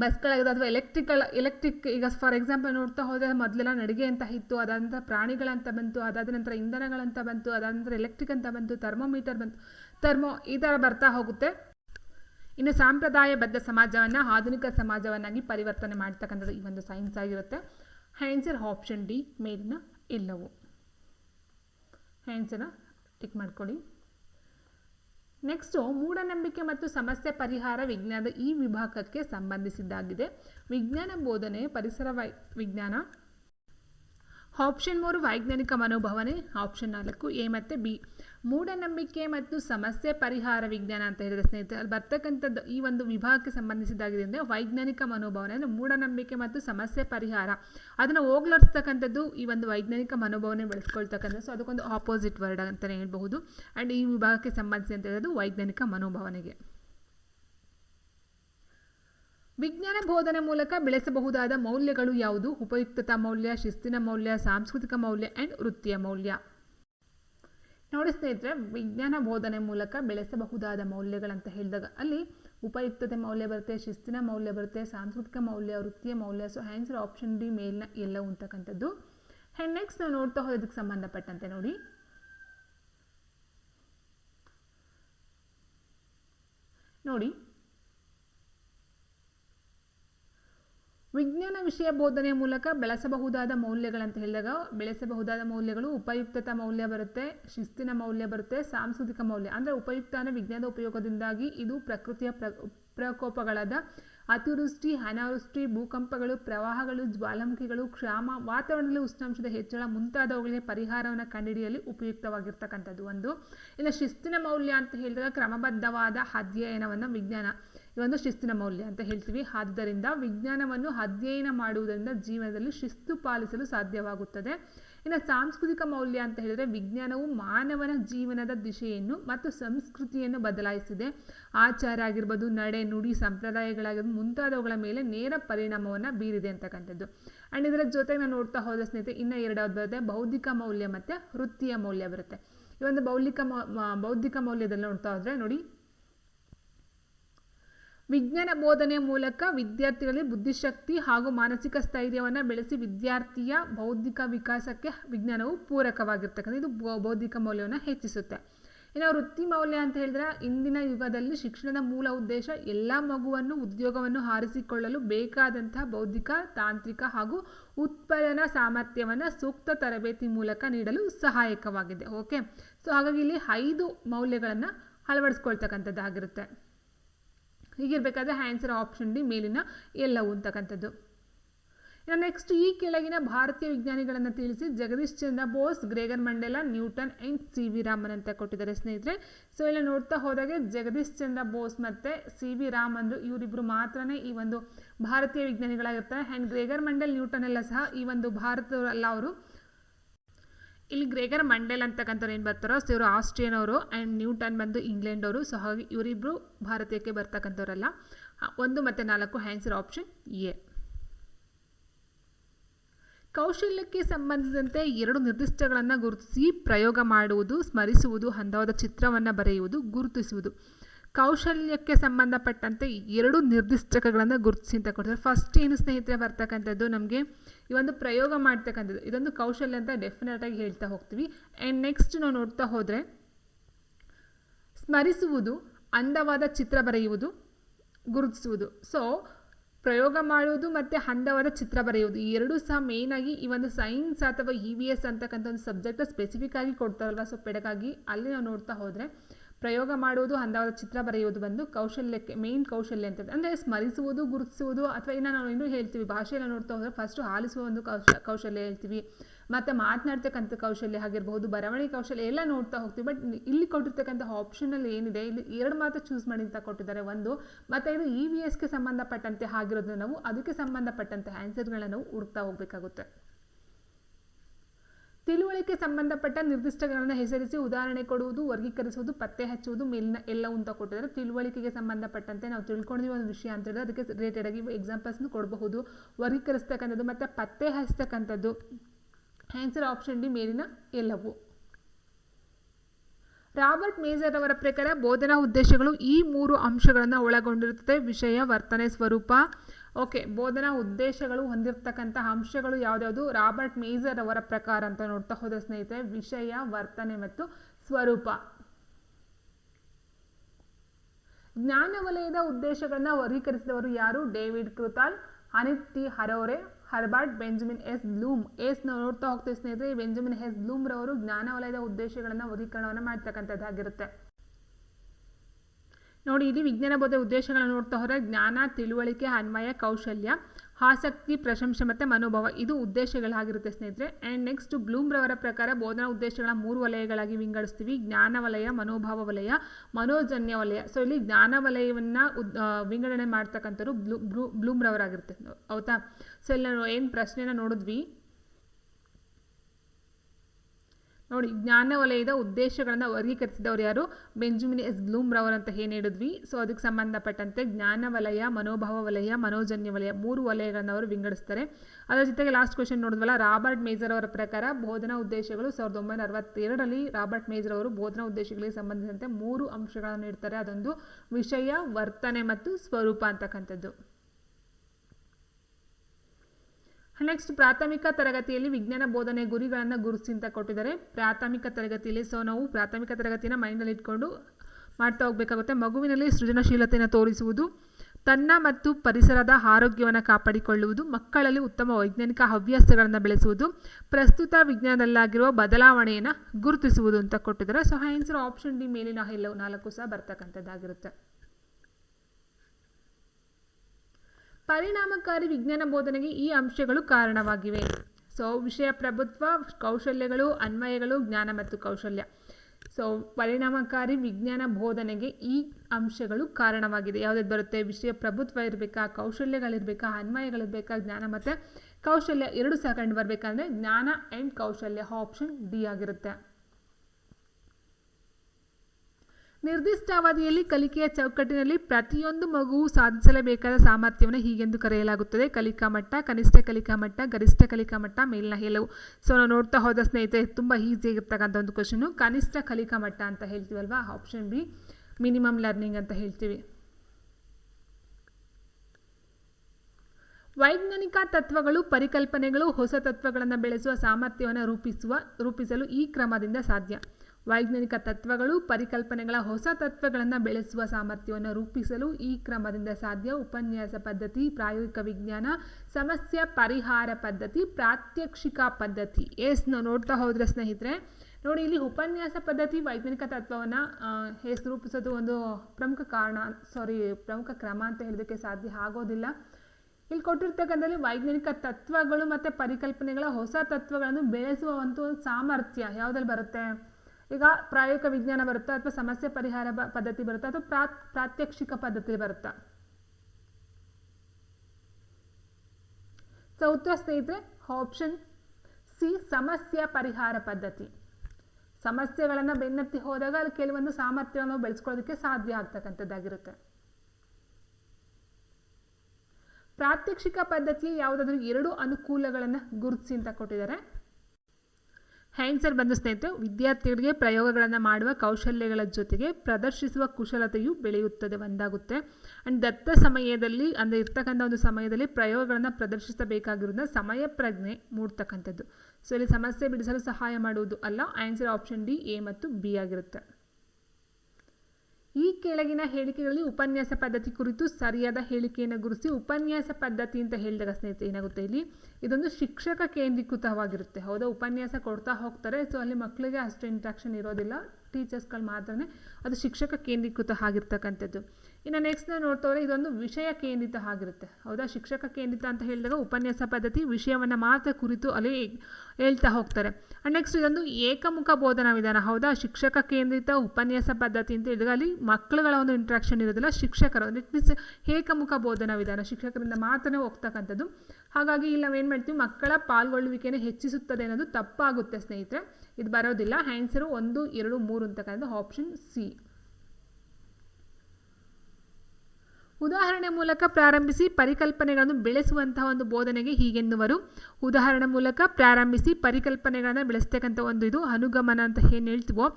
ಬಸ್ಗಳಾಗಿದೆ ಅಥವಾ ಎಲೆಕ್ಟ್ರಿಕಲ್ ಎಲೆಕ್ಟ್ರಿಕ್ ಈಗ ಫಾರ್ ಎಕ್ಸಾಂಪಲ್ ನೋಡ್ತಾ ಹೋದರೆ ಮೊದಲೆಲ್ಲ ನಡಿಗೆ ಅಂತ ಇತ್ತು ಅದಾದಂಥ ಪ್ರಾಣಿಗಳಂತ ಬಂತು, ಅದಾದ ನಂತರ ಇಂಧನಗಳಂತ ಬಂತು, ಅದಾದ ನಂತರ ಎಲೆಕ್ಟ್ರಿಕ್ ಅಂತ ಬಂತು ಥರ್ಮೋಮೀಟರ್ ಬಂತು ಥರ್ಮೋ ಈ ಥರ ಬರ್ತಾ ಹೋಗುತ್ತೆ. ಇನ್ನು ಸಾಂಪ್ರದಾಯಬದ್ಧ ಸಮಾಜವನ್ನು, ಆಧುನಿಕ ಸಮಾಜವನ್ನಾಗಿ ಪರಿವರ್ತನೆ ಮಾಡ್ತಕ್ಕಂಥದ್ದು ಈ ಒಂದು ಸೈನ್ಸ್ ಆಗಿರುತ್ತೆ. ಹ್ಯಾನ್ಸರ್ ಆಪ್ಷನ್ ಡಿ ಮೇಲಿನ ಎಲ್ಲವು. ಆನ್ಸರ್ನ ಟಿಕ್ ಮಾಡ್ಕೊಳ್ಳಿ. ನೆಕ್ಸ್ಟು ಮೂಢನಂಬಿಕೆ ಮತ್ತು ಸಮಸ್ಯೆ ಪರಿಹಾರ ವಿಜ್ಞಾನದ ಈ ವಿಭಾಗಕ್ಕೆ ಸಂಬಂಧಿಸಿದ್ದಾಗಿದೆ. ವಿಜ್ಞಾನ ಬೋಧನೆ, ಪರಿಸರ ವೈ, ವಿಜ್ಞಾನ. ಆಪ್ಷನ್ ಮೂರು, ವೈಜ್ಞಾನಿಕ ಮನೋಭಾವನೆ. ಆಪ್ಷನ್ ನಾಲ್ಕು, ಎ ಮತ್ತು ಬಿ. ಮೂಢನಂಬಿಕೆ ಮತ್ತು ಸಮಸ್ಯೆ ಪರಿಹಾರ ವಿಜ್ಞಾನ ಅಂತ ಹೇಳಿದ್ರೆ ಸ್ನೇಹಿತರೆ, ಅಲ್ಲಿ ಬರ್ತಕ್ಕಂಥದ್ದು ಈ ಒಂದು ವಿಭಾಗಕ್ಕೆ ಸಂಬಂಧಿಸಿದಾಗಿದೆ ಅಂದರೆ ವೈಜ್ಞಾನಿಕ ಮನೋಭಾವನೆ, ಅಂದರೆ ಮೂಢನಂಬಿಕೆ ಮತ್ತು ಸಮಸ್ಯೆ ಪರಿಹಾರ. ಅದನ್ನು ಹೋಗ್ಲಾಡಿಸ್ತಕ್ಕಂಥದ್ದು ಈ ಒಂದು ವೈಜ್ಞಾನಿಕ ಮನೋಭಾವನೆ ಬೆಳೆಸ್ಕೊಳ್ತಕ್ಕಂಥದ್ದು ಸೊ ಅದಕ್ಕೊಂದು ಆಪೋಸಿಟ್ ವರ್ಡ್ ಅಂತಲೇ ಹೇಳ್ಬಹುದು. ಆ್ಯಂಡ್ ಈ ವಿಭಾಗಕ್ಕೆ ಸಂಬಂಧಿಸಿ ಅಂತ ಹೇಳೋದು ವೈಜ್ಞಾನಿಕ ಮನೋಭಾವನೆಗೆ. ವಿಜ್ಞಾನ ಬೋಧನೆ ಮೂಲಕ ಬೆಳೆಸಬಹುದಾದ ಮೌಲ್ಯಗಳು ಯಾವುದು? ಉಪಯುಕ್ತತಾ ಮೌಲ್ಯ, ಶಿಸ್ತಿನ ಮೌಲ್ಯ, ಸಾಂಸ್ಕೃತಿಕ ಮೌಲ್ಯ ಆ್ಯಂಡ್ ವೃತ್ತಿಯ ಮೌಲ್ಯ. ನೋಡಿ ಸ್ನೇಹಿತರೆ, ವಿಜ್ಞಾನ ಬೋಧನೆ ಮೂಲಕ ಬೆಳೆಸಬಹುದಾದ ಮೌಲ್ಯಗಳಂತ ಹೇಳಿದಾಗ, ಅಲ್ಲಿ ಉಪಯುಕ್ತತೆ ಮೌಲ್ಯ ಬರುತ್ತೆ, ಶಿಸ್ತಿನ ಮೌಲ್ಯ ಬರುತ್ತೆ, ಸಾಂಸ್ಕೃತಿಕ ಮೌಲ್ಯ, ವೃತ್ತಿಯ ಮೌಲ್ಯ ಸೊ ಆನ್ಸರ್ ಆಪ್ಷನ್ ಡಿ ಮೇಲ್ನ ಎಲ್ಲವೂ ಅಂತಕ್ಕಂಥದ್ದು. ಆ್ಯಂಡ್ ನೆಕ್ಸ್ಟ್ ನಾವು ನೋಡ್ತಾ ಹೋದಕ್ಕೆ ಸಂಬಂಧಪಟ್ಟಂತೆ ನೋಡಿ. ನೋಡಿ ವಿಜ್ಞಾನ ವಿಷಯ ಬೋಧನೆಯ ಮೂಲಕ ಬೆಳೆಸಬಹುದಾದ ಮೌಲ್ಯಗಳಂತ ಹೇಳಿದಾಗ, ಬೆಳೆಸಬಹುದಾದ ಮೌಲ್ಯಗಳು ಉಪಯುಕ್ತತಾ ಮೌಲ್ಯ ಬರುತ್ತೆ, ಶಿಸ್ತಿನ ಮೌಲ್ಯ ಬರುತ್ತೆ, ಸಾಂಸ್ಕೃತಿಕ ಮೌಲ್ಯ. ಅಂದರೆ ಉಪಯುಕ್ತ ಅಂದರೆ ವಿಜ್ಞಾನದ ಉಪಯೋಗದಿಂದಾಗಿ ಇದು ಪ್ರಕೃತಿಯ ಪ್ರ, ಪ್ರಕೋಪಗಳಾದ ಅತಿವೃಷ್ಟಿ, ಅನಾವೃಷ್ಟಿ, ಭೂಕಂಪಗಳು, ಪ್ರವಾಹಗಳು, ಜ್ವಾಲಾಮುಖಿಗಳು, ಕ್ಷಾಮ, ವಾತಾವರಣದಲ್ಲಿ ಉಷ್ಣಾಂಶದ ಹೆಚ್ಚಳ ಮುಂತಾದವುಗಳಿಗೆ ಪರಿಹಾರವನ್ನು ಕಂಡುಹಿಡಿಯಲು ಉಪಯುಕ್ತವಾಗಿರ್ತಕ್ಕಂಥದ್ದು ಒಂದು. ಇನ್ನು ಶಿಸ್ತಿನ ಮೌಲ್ಯ ಅಂತ ಹೇಳಿದಾಗ, ಕ್ರಮಬದ್ಧವಾದ ಅಧ್ಯಯನವನ್ನು ವಿಜ್ಞಾನ ಒಂದು ಶಿಸ್ತಿನ ಮೌಲ್ಯ ಅಂತ ಹೇಳ್ತೀವಿ. ಆದ್ದರಿಂದ ವಿಜ್ಞಾನವನ್ನು ಅಧ್ಯಯನ ಮಾಡುವುದರಿಂದ ಜೀವನದಲ್ಲಿ ಶಿಸ್ತು ಪಾಲಿಸಲು ಸಾಧ್ಯವಾಗುತ್ತದೆ. ಇನ್ನು ಸಾಂಸ್ಕೃತಿಕ ಮೌಲ್ಯ ಅಂತ ಹೇಳಿದರೆ ವಿಜ್ಞಾನವು ಮಾನವನ ಜೀವನದ ದಿಶೆಯನ್ನು ಮತ್ತು ಸಂಸ್ಕೃತಿಯನ್ನು ಬದಲಾಯಿಸಿದೆ. ಆಚಾರ ಆಗಿರ್ಬೋದು, ನಡೆ, ನುಡಿ, ಸಂಪ್ರದಾಯಗಳಾಗಿರ್ಬೋದು, ಮುಂತಾದವುಗಳ ಮೇಲೆ ನೇರ ಪರಿಣಾಮವನ್ನು ಬೀರಿದೆ ಅಂತಕ್ಕಂಥದ್ದು. ಆ್ಯಂಡ್ ಇದರ ಜೊತೆಗೆ ನಾನು ನೋಡ್ತಾ ಹೋದ ಸ್ನೇಹಿತರೆ, ಇನ್ನೂ ಎರಡಾவது ಬರುತ್ತೆ? ಬೌದ್ಧಿಕ ಮೌಲ್ಯ ಮತ್ತು ವೃತ್ತಿಯ ಮೌಲ್ಯ ಬರುತ್ತೆ. ಈ ಒಂದು ಬೌದ್ಧಿಕ ಬೌದ್ಧಿಕ ಮೌಲ್ಯದಲ್ಲಿ ನೋಡ್ತಾ ಹೋದರೆ ನೋಡಿ ವಿಜ್ಞಾನ ಬೋಧನೆಯ ಮೂಲಕ ವಿದ್ಯಾರ್ಥಿಗಳಲ್ಲಿ ಬುದ್ಧಿಶಕ್ತಿ ಹಾಗೂ ಮಾನಸಿಕ ಸ್ಥೈರ್ಯವನ್ನು ಬೆಳೆಸಿ ವಿದ್ಯಾರ್ಥಿಯ ಬೌದ್ಧಿಕ ವಿಕಾಸಕ್ಕೆ ವಿಜ್ಞಾನವು ಪೂರಕವಾಗಿರ್ತಕ್ಕಂಥ ಇದು ಬೌದ್ಧಿಕ ಮೌಲ್ಯವನ್ನು ಹೆಚ್ಚಿಸುತ್ತೆ. ಇನ್ನು ವೃತ್ತಿ ಮೌಲ್ಯ ಅಂತ ಹೇಳಿದ್ರೆ ಇಂದಿನ ಯುಗದಲ್ಲಿ ಶಿಕ್ಷಣದ ಮೂಲ ಉದ್ದೇಶ ಎಲ್ಲ ಮಗುವನ್ನು ಉದ್ಯೋಗವನ್ನು ಹಾರಿಸಿಕೊಳ್ಳಲು ಬೇಕಾದಂತಹ ಬೌದ್ಧಿಕ, ತಾಂತ್ರಿಕ ಹಾಗೂ ಉತ್ಪಾದನಾ ಸಾಮರ್ಥ್ಯವನ್ನು ಸೂಕ್ತ ತರಬೇತಿ ಮೂಲಕ ನೀಡಲು ಸಹಾಯಕವಾಗಿದೆ. ಓಕೆ ಸೊ ಹಾಗಾಗಿ ಇಲ್ಲಿ ಐದು ಮೌಲ್ಯಗಳನ್ನು ಅಳವಡಿಸ್ಕೊಳ್ತಕ್ಕಂಥದ್ದಾಗಿರುತ್ತೆ. ಹೀಗಿರಬೇಕಾದ್ರೆ ಆನ್ಸರ್ ಆಪ್ಷನ್ ಡಿ ಮೇಲಿನ ಎಲ್ಲವೂ ಅಂತಕ್ಕಂಥದ್ದು. ಇನ್ನು ನೆಕ್ಸ್ಟ್ ಈ ಕೆಳಗಿನ ಭಾರತೀಯ ವಿಜ್ಞಾನಿಗಳನ್ನು ತಿಳಿಸಿ Jagadish Chandra Bose, Gregor Mendel, Newton and C V Raman ಅಂತ ಕೊಟ್ಟಿದ್ದಾರೆ ಸ್ನೇಹಿತರೆ. ಸೊ ಇಲ್ಲಿ ನೋಡ್ತಾ ಹೋದಾಗೆ ಜಗದೀಶ್ ಚಂದ್ರ ಬೋಸ್ ಮತ್ತು ಸಿ ವಿ ರಾಮನ್ ಇವರಿಬ್ಬರು ಮಾತ್ರನೇ ಈ ಒಂದು ಭಾರತೀಯ ವಿಜ್ಞಾನಿಗಳಾಗಿರ್ತಾರೆ. ಆ್ಯಂಡ್ ಗ್ರೇಗರ್ ಮಂಡೇಲ್, ನ್ಯೂಟನ್ ಎಲ್ಲ ಸಹ ಈ ಒಂದು ಭಾರತದಲ್ಲ ಅವರು. ಇಲ್ಲಿ ಗ್ರೇಗರ್ ಮಂಡೆಲ್ ಅಂತಕ್ಕಂಥವ್ರು ಏನು ಬರ್ತಾರೋ ಸೊ ಇವರು ಆಸ್ಟ್ರಿಯನ್ ಅವರು ಆ್ಯಂಡ್ ನ್ಯೂಟನ್ ಬಂದು ಇಂಗ್ಲೆಂಡ್ ಅವರು ಸೊ ಹಾಗೆ ಇವರಿಬ್ಬರು ಭಾರತೀಯಕ್ಕೆ ಬರ್ತಕ್ಕಂಥವ್ರಲ್ಲ. ಒಂದು ಮತ್ತು ನಾಲ್ಕು ಆನ್ಸರ್ ಆಪ್ಷನ್ ಎ. ಕೌಶಲ್ಯಕ್ಕೆ ಸಂಬಂಧಿಸಿದಂತೆ ಎರಡು ನಿರ್ದಿಷ್ಟಗಳನ್ನು ಗುರುತಿಸಿ ಪ್ರಯೋಗ ಮಾಡುವುದು, ಸ್ಮರಿಸುವುದು ಹಂದವಾದ ಚಿತ್ರವನ್ನು ಬರೆಯುವುದು, ಗುರುತಿಸುವುದು. ಕೌಶಲ್ಯಕ್ಕೆ ಸಂಬಂಧಪಟ್ಟಂತೆ ಎರಡು ನಿರ್ದಿಷ್ಟಕಗಳನ್ನು ಗುರುತಿಸಿ ಅಂತ ಕೊಡ್ತಾರೆ. ಫಸ್ಟ್ ಏನು ಸ್ನೇಹಿತರೆ ಬರ್ತಕ್ಕಂಥದ್ದು? ನಮಗೆ ಈ ಒಂದು ಪ್ರಯೋಗ ಮಾಡ್ತಕ್ಕಂಥದ್ದು. ಇದೊಂದು ಕೌಶಲ್ಯ ಅಂತ ಡೆಫಿನೆಟಾಗಿ ಹೇಳ್ತಾ ಹೋಗ್ತೀವಿ. ಆ್ಯಂಡ್ ನೆಕ್ಸ್ಟ್ ನಾವು ನೋಡ್ತಾ ಹೋದರೆ, ಸ್ಮರಿಸುವುದು, ಅಂದವಾದ ಚಿತ್ರ ಬರೆಯುವುದು, ಗುರುತಿಸುವುದು. ಸೊ ಪ್ರಯೋಗ ಮಾಡುವುದು ಮತ್ತು ಹಂದವಾದ ಚಿತ್ರ ಬರೆಯುವುದು. ಈ ಎರಡೂ ಸಹ ಮೇಯ್ನಾಗಿ ಈ ಒಂದು ಸೈನ್ಸ್ ಅಥವಾ ಇ ವಿ ಎಸ್ ಅಂತಕ್ಕಂಥ ಒಂದು ಸಬ್ಜೆಕ್ಟ್ ಸ್ಪೆಸಿಫಿಕ್ ಆಗಿ ಕೊಡ್ತಾರಲ್ವ? ಸೊ ಪೆಡಗಾಗಿ ಅಲ್ಲಿ ನಾವು ನೋಡ್ತಾ ಹೋದರೆ ಪ್ರಯೋಗ ಮಾಡುವುದು, ಅಂದವಾದ ಚಿತ್ರ ಬರೆಯುವುದು ಬಂದು ಕೌಶಲ್ಯಕ್ಕೆ ಮೇನ್ ಕೌಶಲ್ಯ ಅಂತ ಅಂದರೆ ಸ್ಮರಿಸುವುದು, ಗುರುತಿಸುವುದು, ಅಥವಾ ಇನ್ನು ನಾವು ಇನ್ನೂ ಹೇಳ್ತೀವಿ, ಭಾಷೆಯನ್ನು ನೋಡ್ತಾ ಹೋದರೆ ಫಸ್ಟು ಆಲಿಸುವ ಒಂದು ಕೌಶ, ಕೌಶಲ್ಯ ಹೇಳ್ತೀವಿ. ಮತ್ತು ಮಾತನಾಡ್ತಕ್ಕಂಥ ಕೌಶಲ್ಯ ಆಗಿರ್ಬೋದು ಬರವಣಿಗೆ ಕೌಶಲ್ಯ ಎಲ್ಲ ನೋಡ್ತಾ ಹೋಗ್ತೀವಿ. ಬಟ್ ಇಲ್ಲಿ ಕೊಟ್ಟಿರ್ತಕ್ಕಂಥ ಆಪ್ಷನಲ್ಲಿ ಏನಿದೆ, ಇಲ್ಲಿ ಎರಡು ಮಾತ್ರ ಚೂಸ್ ಮಾಡಿ ಅಂತ ಕೊಟ್ಟಿದ್ದಾರೆ. ಒಂದು, ಮತ್ತು ಇದು ಇ ವಿ ಎಸ್ಗೆ ಸಂಬಂಧಪಟ್ಟಂತೆ ಆಗಿರೋದನ್ನ ನಾವು, ಅದಕ್ಕೆ ಸಂಬಂಧಪಟ್ಟಂತೆ ಆನ್ಸರ್ಗಳನ್ನ ನಾವು ಹುಡುಕ್ತಾ ಹೋಗಬೇಕಾಗುತ್ತೆ. ತಿಳುವಳಿಕೆ ಸಂಬಂಧಪಟ್ಟ ನಿರ್ದಿಷ್ಟಗಳನ್ನು ಹೆಸರಿಸಿ ಉದಾಹರಣೆ ಕೊಡುವುದು, ವರ್ಗೀಕರಿಸುವುದು, ಪತ್ತೆ ಹಚ್ಚುವುದು, ಮೇಲಿನ ಎಲ್ಲವೂ ಅಂತ ಕೊಟ್ಟಿದ್ದಾರೆ. ತಿಳುವಳಿಕೆಗೆ ಸಂಬಂಧಪಟ್ಟಂತೆ ನಾವು ತಿಳ್ಕೊಂಡಿದ್ದೀವಿ ಒಂದು ವಿಷಯ ಅಂತ ಹೇಳಿದ್ರೆ ಅದಕ್ಕೆ ರಿಲೇಟೆಡ್ ಆಗಿ ಎಕ್ಸಾಂಪಲ್ಸ್ನು ಕೊಡಬಹುದು. ವರ್ಗೀಕರಿಸ್ತಕ್ಕಂಥದ್ದು ಮತ್ತು ಪತ್ತೆ ಹಚ್ಚತಕ್ಕಂಥದ್ದು ಆನ್ಸರ್ ಆಪ್ಷನ್ ಡಿ ಮೇಲಿನ ಎಲ್ಲವೂ. ರಾಬರ್ಟ್ ಮೇಜರ್ ಅವರ ಪ್ರಕಾರ ಬೋಧನಾ ಉದ್ದೇಶಗಳು ಈ ಮೂರು ಅಂಶಗಳನ್ನು ಒಳಗೊಂಡಿರುತ್ತದೆ. ವಿಷಯ, ವರ್ತನೆ, ಸ್ವರೂಪ. ಓಕೆ, ಬೋಧನಾ ಉದ್ದೇಶಗಳು ಹೊಂದಿರತಕ್ಕಂಥ ಅಂಶಗಳು ಯಾವುದ್ಯಾವುದು ರಾಬರ್ಟ್ ಮೇಜರ್ ಅವರ ಪ್ರಕಾರ ಅಂತ ನೋಡ್ತಾ ಹೋದ ಸ್ನೇಹಿತರೆ, ವಿಷಯ, ವರ್ತನೆ ಮತ್ತು ಸ್ವರೂಪ. ಜ್ಞಾನ ವಲಯದ ಉದ್ದೇಶಗಳನ್ನ ವರ್ಗೀಕರಿಸಿದವರು ಯಾರು? David Krathwohl Anita T Harrow, Herbert Benjamin S Bloom. Yes ನಾವು ನೋಡ್ತಾ ಹೋಗ್ತೀವಿ ಸ್ನೇಹಿತರೆ, ಬೆಂಜಮಿನ್ ಎಸ್ ಬ್ಲೂಮ್ ರವರು ಜ್ಞಾನ ವಲಯದ ಉದ್ದೇಶಗಳನ್ನು ವರ್ಗೀಕರಣವನ್ನು ಮಾಡ್ತಕ್ಕಂಥದ್ದಾಗಿರುತ್ತೆ. ನೋಡಿ, ಇಲ್ಲಿ ವಿಜ್ಞಾನ, ಬೋಧ ಉದ್ದೇಶಗಳನ್ನು ನೋಡ್ತಾ ಹೋದರೆ ಜ್ಞಾನ, ತಿಳುವಳಿಕೆ, ಅನ್ವಯ, ಕೌಶಲ್ಯ, ಆಸಕ್ತಿ, ಪ್ರಶಂಸೆ ಮತ್ತು ಮನೋಭಾವ, ಇದು ಉದ್ದೇಶಗಳಾಗಿರುತ್ತೆ ಸ್ನೇಹಿತರೆ. ಆ್ಯಂಡ್ ನೆಕ್ಸ್ಟ್ ಬ್ಲೂಮ್ರವರ ಪ್ರಕಾರ ಬೋಧನಾ ಉದ್ದೇಶಗಳ ಮೂರು ವಲಯಗಳಾಗಿ ವಿಂಗಡಿಸ್ತೀವಿ. ಜ್ಞಾನ ವಲಯ, ಮನೋಭಾವ ವಲಯ, ಮನೋಜನ್ಯ ವಲಯ. ಸೊ ಇಲ್ಲಿ ಜ್ಞಾನ ವಲಯವನ್ನು ವಿಂಗಡಣೆ ಮಾಡ್ತಕ್ಕಂಥವ್ರು ಬ್ಲೂ ಬ್ಲೂ ಬ್ಲೂಮ್ರವರಾಗಿರುತ್ತೆ ಹೌದಾ? ಸೊ ಇಲ್ಲಿ ನಾವು ಏನು ಪ್ರಶ್ನೆನ ನೋಡಿದ್ವಿ? ನೋಡಿ, ಜ್ಞಾನ ವಲಯದ ಉದ್ದೇಶಗಳನ್ನು ವರ್ಗೀಕರಿಸಿದವರು ಯಾರು? Benjamin S. ಬ್ಲೂಮ್ ರವರ್ ಅಂತ ಏನು ಹೇಳಿದ್ವಿ. ಸೊ ಅದಕ್ಕೆ ಸಂಬಂಧಪಟ್ಟಂತೆ ಜ್ಞಾನ ವಲಯ, ಮನೋಭಾವ ವಲಯ, ಮನೋಜನ್ಯ ವಲಯ ಮೂರು ವಲಯಗಳನ್ನು ಅವರು ವಿಂಗಡಿಸ್ತಾರೆ. ಅದರ ಜೊತೆಗೆ ಲಾಸ್ಟ್ ಕ್ವೆಶನ್ ನೋಡಿದ್ವಲ್ಲ, ರಾಬರ್ಟ್ ಮೇಜರ್ ಅವರ ಪ್ರಕಾರ ಬೋಧನಾ ಉದ್ದೇಶಗಳು ಸಾವಿರದ ಒಂಬೈನೂರ ಅರವತ್ತೆರಡರಲ್ಲಿ ರಾಬರ್ಟ್ ಮೇಜರ್ ಅವರು ಬೋಧನಾ ಉದ್ದೇಶಗಳಿಗೆ ಸಂಬಂಧಿಸಿದಂತೆ ಮೂರು ಅಂಶಗಳನ್ನು ನೀಡ್ತಾರೆ. ಅದೊಂದು ವಿಷಯ, ವರ್ತನೆ ಮತ್ತು ಸ್ವರೂಪ ಅಂತಕ್ಕಂಥದ್ದು. ನೆಕ್ಸ್ಟ್ ಪ್ರಾಥಮಿಕ ತರಗತಿಯಲ್ಲಿ ವಿಜ್ಞಾನ ಬೋಧನೆ ಗುರಿಗಳನ್ನು ಗುರುಸಿ ಅಂತ ಕೊಟ್ಟಿದ್ದಾರೆ. ಪ್ರಾಥಮಿಕ ತರಗತಿಯಲ್ಲಿ ಸೊ ನಾವು ಪ್ರಾಥಮಿಕ ತರಗತಿನ ಮೈಂಡಲ್ಲಿ ಇಟ್ಕೊಂಡು ಮಾಡ್ತಾ ಹೋಗಬೇಕಾಗುತ್ತೆ. ಮಗುವಿನಲ್ಲಿ ಸೃಜನಶೀಲತೆಯನ್ನು ತೋರಿಸುವುದು, ತನ್ನ ಮತ್ತು ಪರಿಸರದ ಆರೋಗ್ಯವನ್ನು ಕಾಪಾಡಿಕೊಳ್ಳುವುದು, ಮಕ್ಕಳಲ್ಲಿ ಉತ್ತಮ ವೈಜ್ಞಾನಿಕ ಹವ್ಯಾಸಗಳನ್ನು ಬೆಳೆಸುವುದು, ಪ್ರಸ್ತುತ ವಿಜ್ಞಾನದಲ್ಲಾಗಿರುವ ಬದಲಾವಣೆಯನ್ನು ಗುರುತಿಸುವುದು ಅಂತ ಕೊಟ್ಟಿದ್ದಾರೆ. ಸೊ ಆನ್ಸರ್ ಆಪ್ಷನ್ ಡಿ ಮೇಲಿನ ಎಲ್ಲವೂ ನಾಲ್ಕು ಸಹ ಬರ್ತಕ್ಕಂಥದ್ದಾಗಿರುತ್ತೆ. ಪರಿಣಾಮಕಾರಿ ವಿಜ್ಞಾನ ಬೋಧನೆಗೆ ಈ ಅಂಶಗಳು ಕಾರಣವಾಗಿವೆ. ಸೊ ವಿಷಯ ಪ್ರಭುತ್ವ, ಕೌಶಲ್ಯಗಳು, ಅನ್ವಯಗಳು, ಜ್ಞಾನ ಮತ್ತು ಕೌಶಲ್ಯ. ಸೊ ಪರಿಣಾಮಕಾರಿ ವಿಜ್ಞಾನ ಬೋಧನೆಗೆ ಈ ಅಂಶಗಳು ಕಾರಣವಾಗಿದೆ. ಯಾವುದಾದ್ರು ಬರುತ್ತೆ? ವಿಷಯ ಪ್ರಭುತ್ವ ಇರಬೇಕಾ, ಕೌಶಲ್ಯಗಳಿರಬೇಕಾ, ಅನ್ವಯಗಳಿರಬೇಕಾ, ಜ್ಞಾನ ಮತ್ತು ಕೌಶಲ್ಯ ಎರಡು ಸಹ ಕಂಡು ಬರಬೇಕಂದ್ರೆ ಜ್ಞಾನ ಆ್ಯಂಡ್ ಕೌಶಲ್ಯ ಆಪ್ಷನ್ ಡಿ ಆಗಿರುತ್ತೆ. ನಿರ್ದಿಷ್ಟ ಅವಧಿಯಲ್ಲಿ ಕಲಿಕೆಯ ಚೌಕಟ್ಟಿನಲ್ಲಿ ಪ್ರತಿಯೊಂದು ಮಗುವು ಸಾಧಿಸಲೇಬೇಕಾದ ಸಾಮರ್ಥ್ಯವನ್ನು ಹೀಗೆಂದು ಕರೆಯಲಾಗುತ್ತದೆ. ಕಲಿಕಾ ಮಟ್ಟ, ಕನಿಷ್ಠ ಕಲಿಕಾ ಮಟ್ಟ, ಗರಿಷ್ಠ ಕಲಿಕಾ ಮಟ್ಟ, ಮೇಲಿನ ಹೇಳವು ಸೊ, ನಾವು ನೋಡ್ತಾ ಹೋದ ಸ್ನೇಹಿತರೆ, ತುಂಬ ಈಸಿ ಆಗಿರ್ತಕ್ಕಂಥ ಒಂದು ಕ್ವಶನು ಕನಿಷ್ಠ ಕಲಿಕಾ ಮಟ್ಟ ಅಂತ ಹೇಳ್ತೀವಲ್ವಾ? ಆಪ್ಷನ್ ಬಿ ಮಿನಿಮಮ್ ಲರ್ನಿಂಗ್ ಅಂತ ಹೇಳ್ತೀವಿ. ವೈಜ್ಞಾನಿಕ ತತ್ವಗಳು, ಪರಿಕಲ್ಪನೆಗಳು, ಹೊಸ ತತ್ವಗಳನ್ನು ಬೆಳೆಸುವ ಸಾಮರ್ಥ್ಯವನ್ನು ರೂಪಿಸುವ, ರೂಪಿಸಲು ಈ ಕ್ರಮದಿಂದ ಸಾಧ್ಯ. ವೈಜ್ಞಾನಿಕ ತತ್ವಗಳು, ಪರಿಕಲ್ಪನೆಗಳ ಹೊಸ ತತ್ವಗಳನ್ನು ಬೆಳೆಸುವ ಸಾಮರ್ಥ್ಯವನ್ನು ರೂಪಿಸಲು ಈ ಕ್ರಮದಿಂದ ಸಾಧ್ಯ. ಉಪನ್ಯಾಸ ಪದ್ಧತಿ, ಪ್ರಾಯೋಗಿಕ ವಿಜ್ಞಾನ, ಸಮಸ್ಯೆ ಪರಿಹಾರ ಪದ್ಧತಿ, ಪ್ರಾತ್ಯಕ್ಷಿಕ ಪದ್ಧತಿ. ಎಸ್ ನಾವು ನೋಡ್ತಾ ಹೋದರೆ ಸ್ನೇಹಿತರೆ, ನೋಡಿ ಇಲ್ಲಿ ಉಪನ್ಯಾಸ ಪದ್ಧತಿ ವೈಜ್ಞಾನಿಕ ತತ್ವವನ್ನು ಹೆಸರು ರೂಪಿಸೋದು ಒಂದು ಪ್ರಮುಖ ಕಾರಣ ಸಾರಿ ಪ್ರಮುಖ ಕ್ರಮ ಅಂತ ಹೇಳೋದಕ್ಕೆ ಸಾಧ್ಯ ಆಗೋದಿಲ್ಲ. ಇಲ್ಲಿ ಕೊಟ್ಟಿರ್ತಕ್ಕಂಥದ್ದು ವೈಜ್ಞಾನಿಕ ತತ್ವಗಳು ಮತ್ತು ಪರಿಕಲ್ಪನೆಗಳ ಹೊಸ ತತ್ವಗಳನ್ನು ಬೆಳೆಸುವ ಒಂದು ಸಾಮರ್ಥ್ಯ ಯಾವುದ್ರಲ್ಲಿ ಬರುತ್ತೆ? ಈಗ ಪ್ರಾಯೋಗಿಕ ವಿಜ್ಞಾನ ಬರುತ್ತಾ ಅಥವಾ ಸಮಸ್ಯೆ ಪರಿಹಾರ ಪದ್ಧತಿ ಬರುತ್ತಾ ಅಥವಾ ಪ್ರಾ ಪ್ರಾತ್ಯಕ್ಷಿಕ ಪದ್ಧತಿ ಬರುತ್ತಾ? ಸೊ, ಉತ್ತರ ಸ್ನೇಹಿತರೆ ಆಪ್ಷನ್ ಸಿ ಸಮಸ್ಯೆ ಪರಿಹಾರ ಪದ್ಧತಿ. ಸಮಸ್ಯೆಗಳನ್ನು ಬೆನ್ನತ್ತಿ ಹೋದಾಗ ಅಲ್ಲಿ ಕೆಲವೊಂದು ಸಾಮರ್ಥ್ಯವನ್ನು ಬೆಳೆಸ್ಕೊಳ್ಳೋದಕ್ಕೆ ಸಾಧ್ಯ ಆಗ್ತಕ್ಕಂಥದ್ದಾಗಿರುತ್ತೆ. ಪ್ರಾತ್ಯಕ್ಷಿಕ ಪದ್ಧತಿಯ ಯಾವುದಾದ್ರೂ ಎರಡು ಅನುಕೂಲಗಳನ್ನು ಗುರುತಿಸಿ ಅಂತ ಕೊಟ್ಟಿದ್ದಾರೆ. ಆನ್ಸರ್ ಬಂದು ಸ್ನೇಹಿತರೆ, ವಿದ್ಯಾರ್ಥಿಗಳಿಗೆ ಪ್ರಯೋಗಗಳನ್ನು ಮಾಡುವ ಕೌಶಲ್ಯಗಳ ಜೊತೆಗೆ ಪ್ರದರ್ಶಿಸುವ ಕುಶಲತೆಯು ಬೆಳೆಯುತ್ತದೆ, ಒಂದಾಗುತ್ತೆ. ಆ್ಯಂಡ್ ದತ್ತ ಸಮಯದಲ್ಲಿ, ಅಂದರೆ ಇರ್ತಕ್ಕಂಥ ಒಂದು ಸಮಯದಲ್ಲಿ ಪ್ರಯೋಗಗಳನ್ನು ಪ್ರದರ್ಶಿಸಬೇಕಾಗಿರೋದನ್ನ ಸಮಯ ಪ್ರಜ್ಞೆ ಮೂಡ್ತಕ್ಕಂಥದ್ದು. ಸೊ ಇಲ್ಲಿ ಸಮಸ್ಯೆ ಬಿಡಿಸಲು ಸಹಾಯ ಮಾಡುವುದು ಅಲ್ಲ ಆನ್ಸರ್ ಆಪ್ಷನ್ ಡಿ, ಎ ಮತ್ತು ಬಿ ಆಗಿರುತ್ತೆ. ಈ ಕೆಳಗಿನ ಹೇಳಿಕೆಗಳಲ್ಲಿ ಉಪನ್ಯಾಸ ಪದ್ಧತಿ ಕುರಿತು ಸರಿಯಾದ ಹೇಳಿಕೆಯನ್ನು ಗುರುಸಿ ಉಪನ್ಯಾಸ ಪದ್ಧತಿ ಅಂತ ಹೇಳಿದಾಗ ಸ್ನೇಹಿತರೆ ಏನಾಗುತ್ತೆ ಇಲ್ಲಿ? ಇದೊಂದು ಶಿಕ್ಷಕ ಕೇಂದ್ರೀಕೃತವಾಗಿರುತ್ತೆ. ಹೌದಾ? ಉಪನ್ಯಾಸ ಕೊಡ್ತಾ ಹೋಗ್ತಾರೆ. ಸೊ ಅಲ್ಲಿ ಮಕ್ಕಳಿಗೆ ಅಷ್ಟು ಇಂಟ್ರಾಕ್ಷನ್ ಇರೋದಿಲ್ಲ. ಟೀಚರ್ಸ್ಗಳು ಮಾತ್ರನೇ ಅದು ಶಿಕ್ಷಕ ಕೇಂದ್ರೀಕೃತ ಆಗಿರ್ತಕ್ಕಂಥದ್ದು ಇನ್ನು ನೆಕ್ಸ್ಟ್ ನಾವು ನೋಡ್ತವ್ರೆ, ಇದೊಂದು ವಿಷಯ ಕೇಂದ್ರಿತ ಆಗಿರುತ್ತೆ. ಹೌದಾ? ಶಿಕ್ಷಕ ಕೇಂದ್ರಿತ ಅಂತ ಹೇಳಿದಾಗ ಉಪನ್ಯಾಸ ಪದ್ಧತಿ ವಿಷಯವನ್ನು ಮಾತ್ರ ಕುರಿತು ಅಲ್ಲಿ ಹೇಳ್ತಾ ಹೋಗ್ತಾರೆ. ಆ್ಯಂಡ್ ನೆಕ್ಸ್ಟ್ ಇದೊಂದು ಏಕಮುಖ ಬೋಧನಾ ವಿಧಾನ. ಹೌದಾ? ಶಿಕ್ಷಕ ಕೇಂದ್ರಿತ ಉಪನ್ಯಾಸ ಪದ್ಧತಿ ಅಂತ ಹೇಳಿದಾಗ ಅಲ್ಲಿ ಮಕ್ಕಳುಗಳ ಒಂದು ಇಂಟ್ರಾಕ್ಷನ್ ಇರೋದಿಲ್ಲ ಶಿಕ್ಷಕರು. ಇಟ್ ಮೀನ್ಸ್ ಏಕಮುಖ ಬೋಧನಾ ವಿಧಾನ. ಶಿಕ್ಷಕರಿಂದ ಮಾತ್ರನೇ ಹೋಗ್ತಕ್ಕಂಥದ್ದು. ಹಾಗಾಗಿ ಇಲ್ಲಿ ನಾವೇನು ಮಾಡ್ತೀವಿ? ಮಕ್ಕಳ ಪಾಲ್ಗೊಳ್ಳುವಿಕೆಯನ್ನು ಹೆಚ್ಚಿಸುತ್ತದೆ ಅನ್ನೋದು ತಪ್ಪಾಗುತ್ತೆ ಸ್ನೇಹಿತರೆ. ಇದು ಬರೋದಿಲ್ಲ. ಆನ್ಸರು ಒಂದು, ಎರಡು, ಮೂರು ಅಂತಕ್ಕಂಥ ಆಪ್ಷನ್ ಸಿ ಉದಾಹರಣೆ ಮೂಲಕ ಪ್ರಾರಂಭಿಸಿ ಪರಿಕಲ್ಪನೆಗಳನ್ನು ಬೆಳೆಸುವಂತಹ ಒಂದು ಬೋಧನೆಗೆ ಹೀಗೆನ್ನುವರು. ಉದಾಹರಣೆ ಮೂಲಕ ಪ್ರಾರಂಭಿಸಿ ಪರಿಕಲ್ಪನೆಗಳನ್ನು ಬೆಳೆಸ್ತಕ್ಕಂಥ ಒಂದು ಇದು ಅನುಗಮನ ಅಂತ ಏನು ಹೇಳ್ತೀವೋ.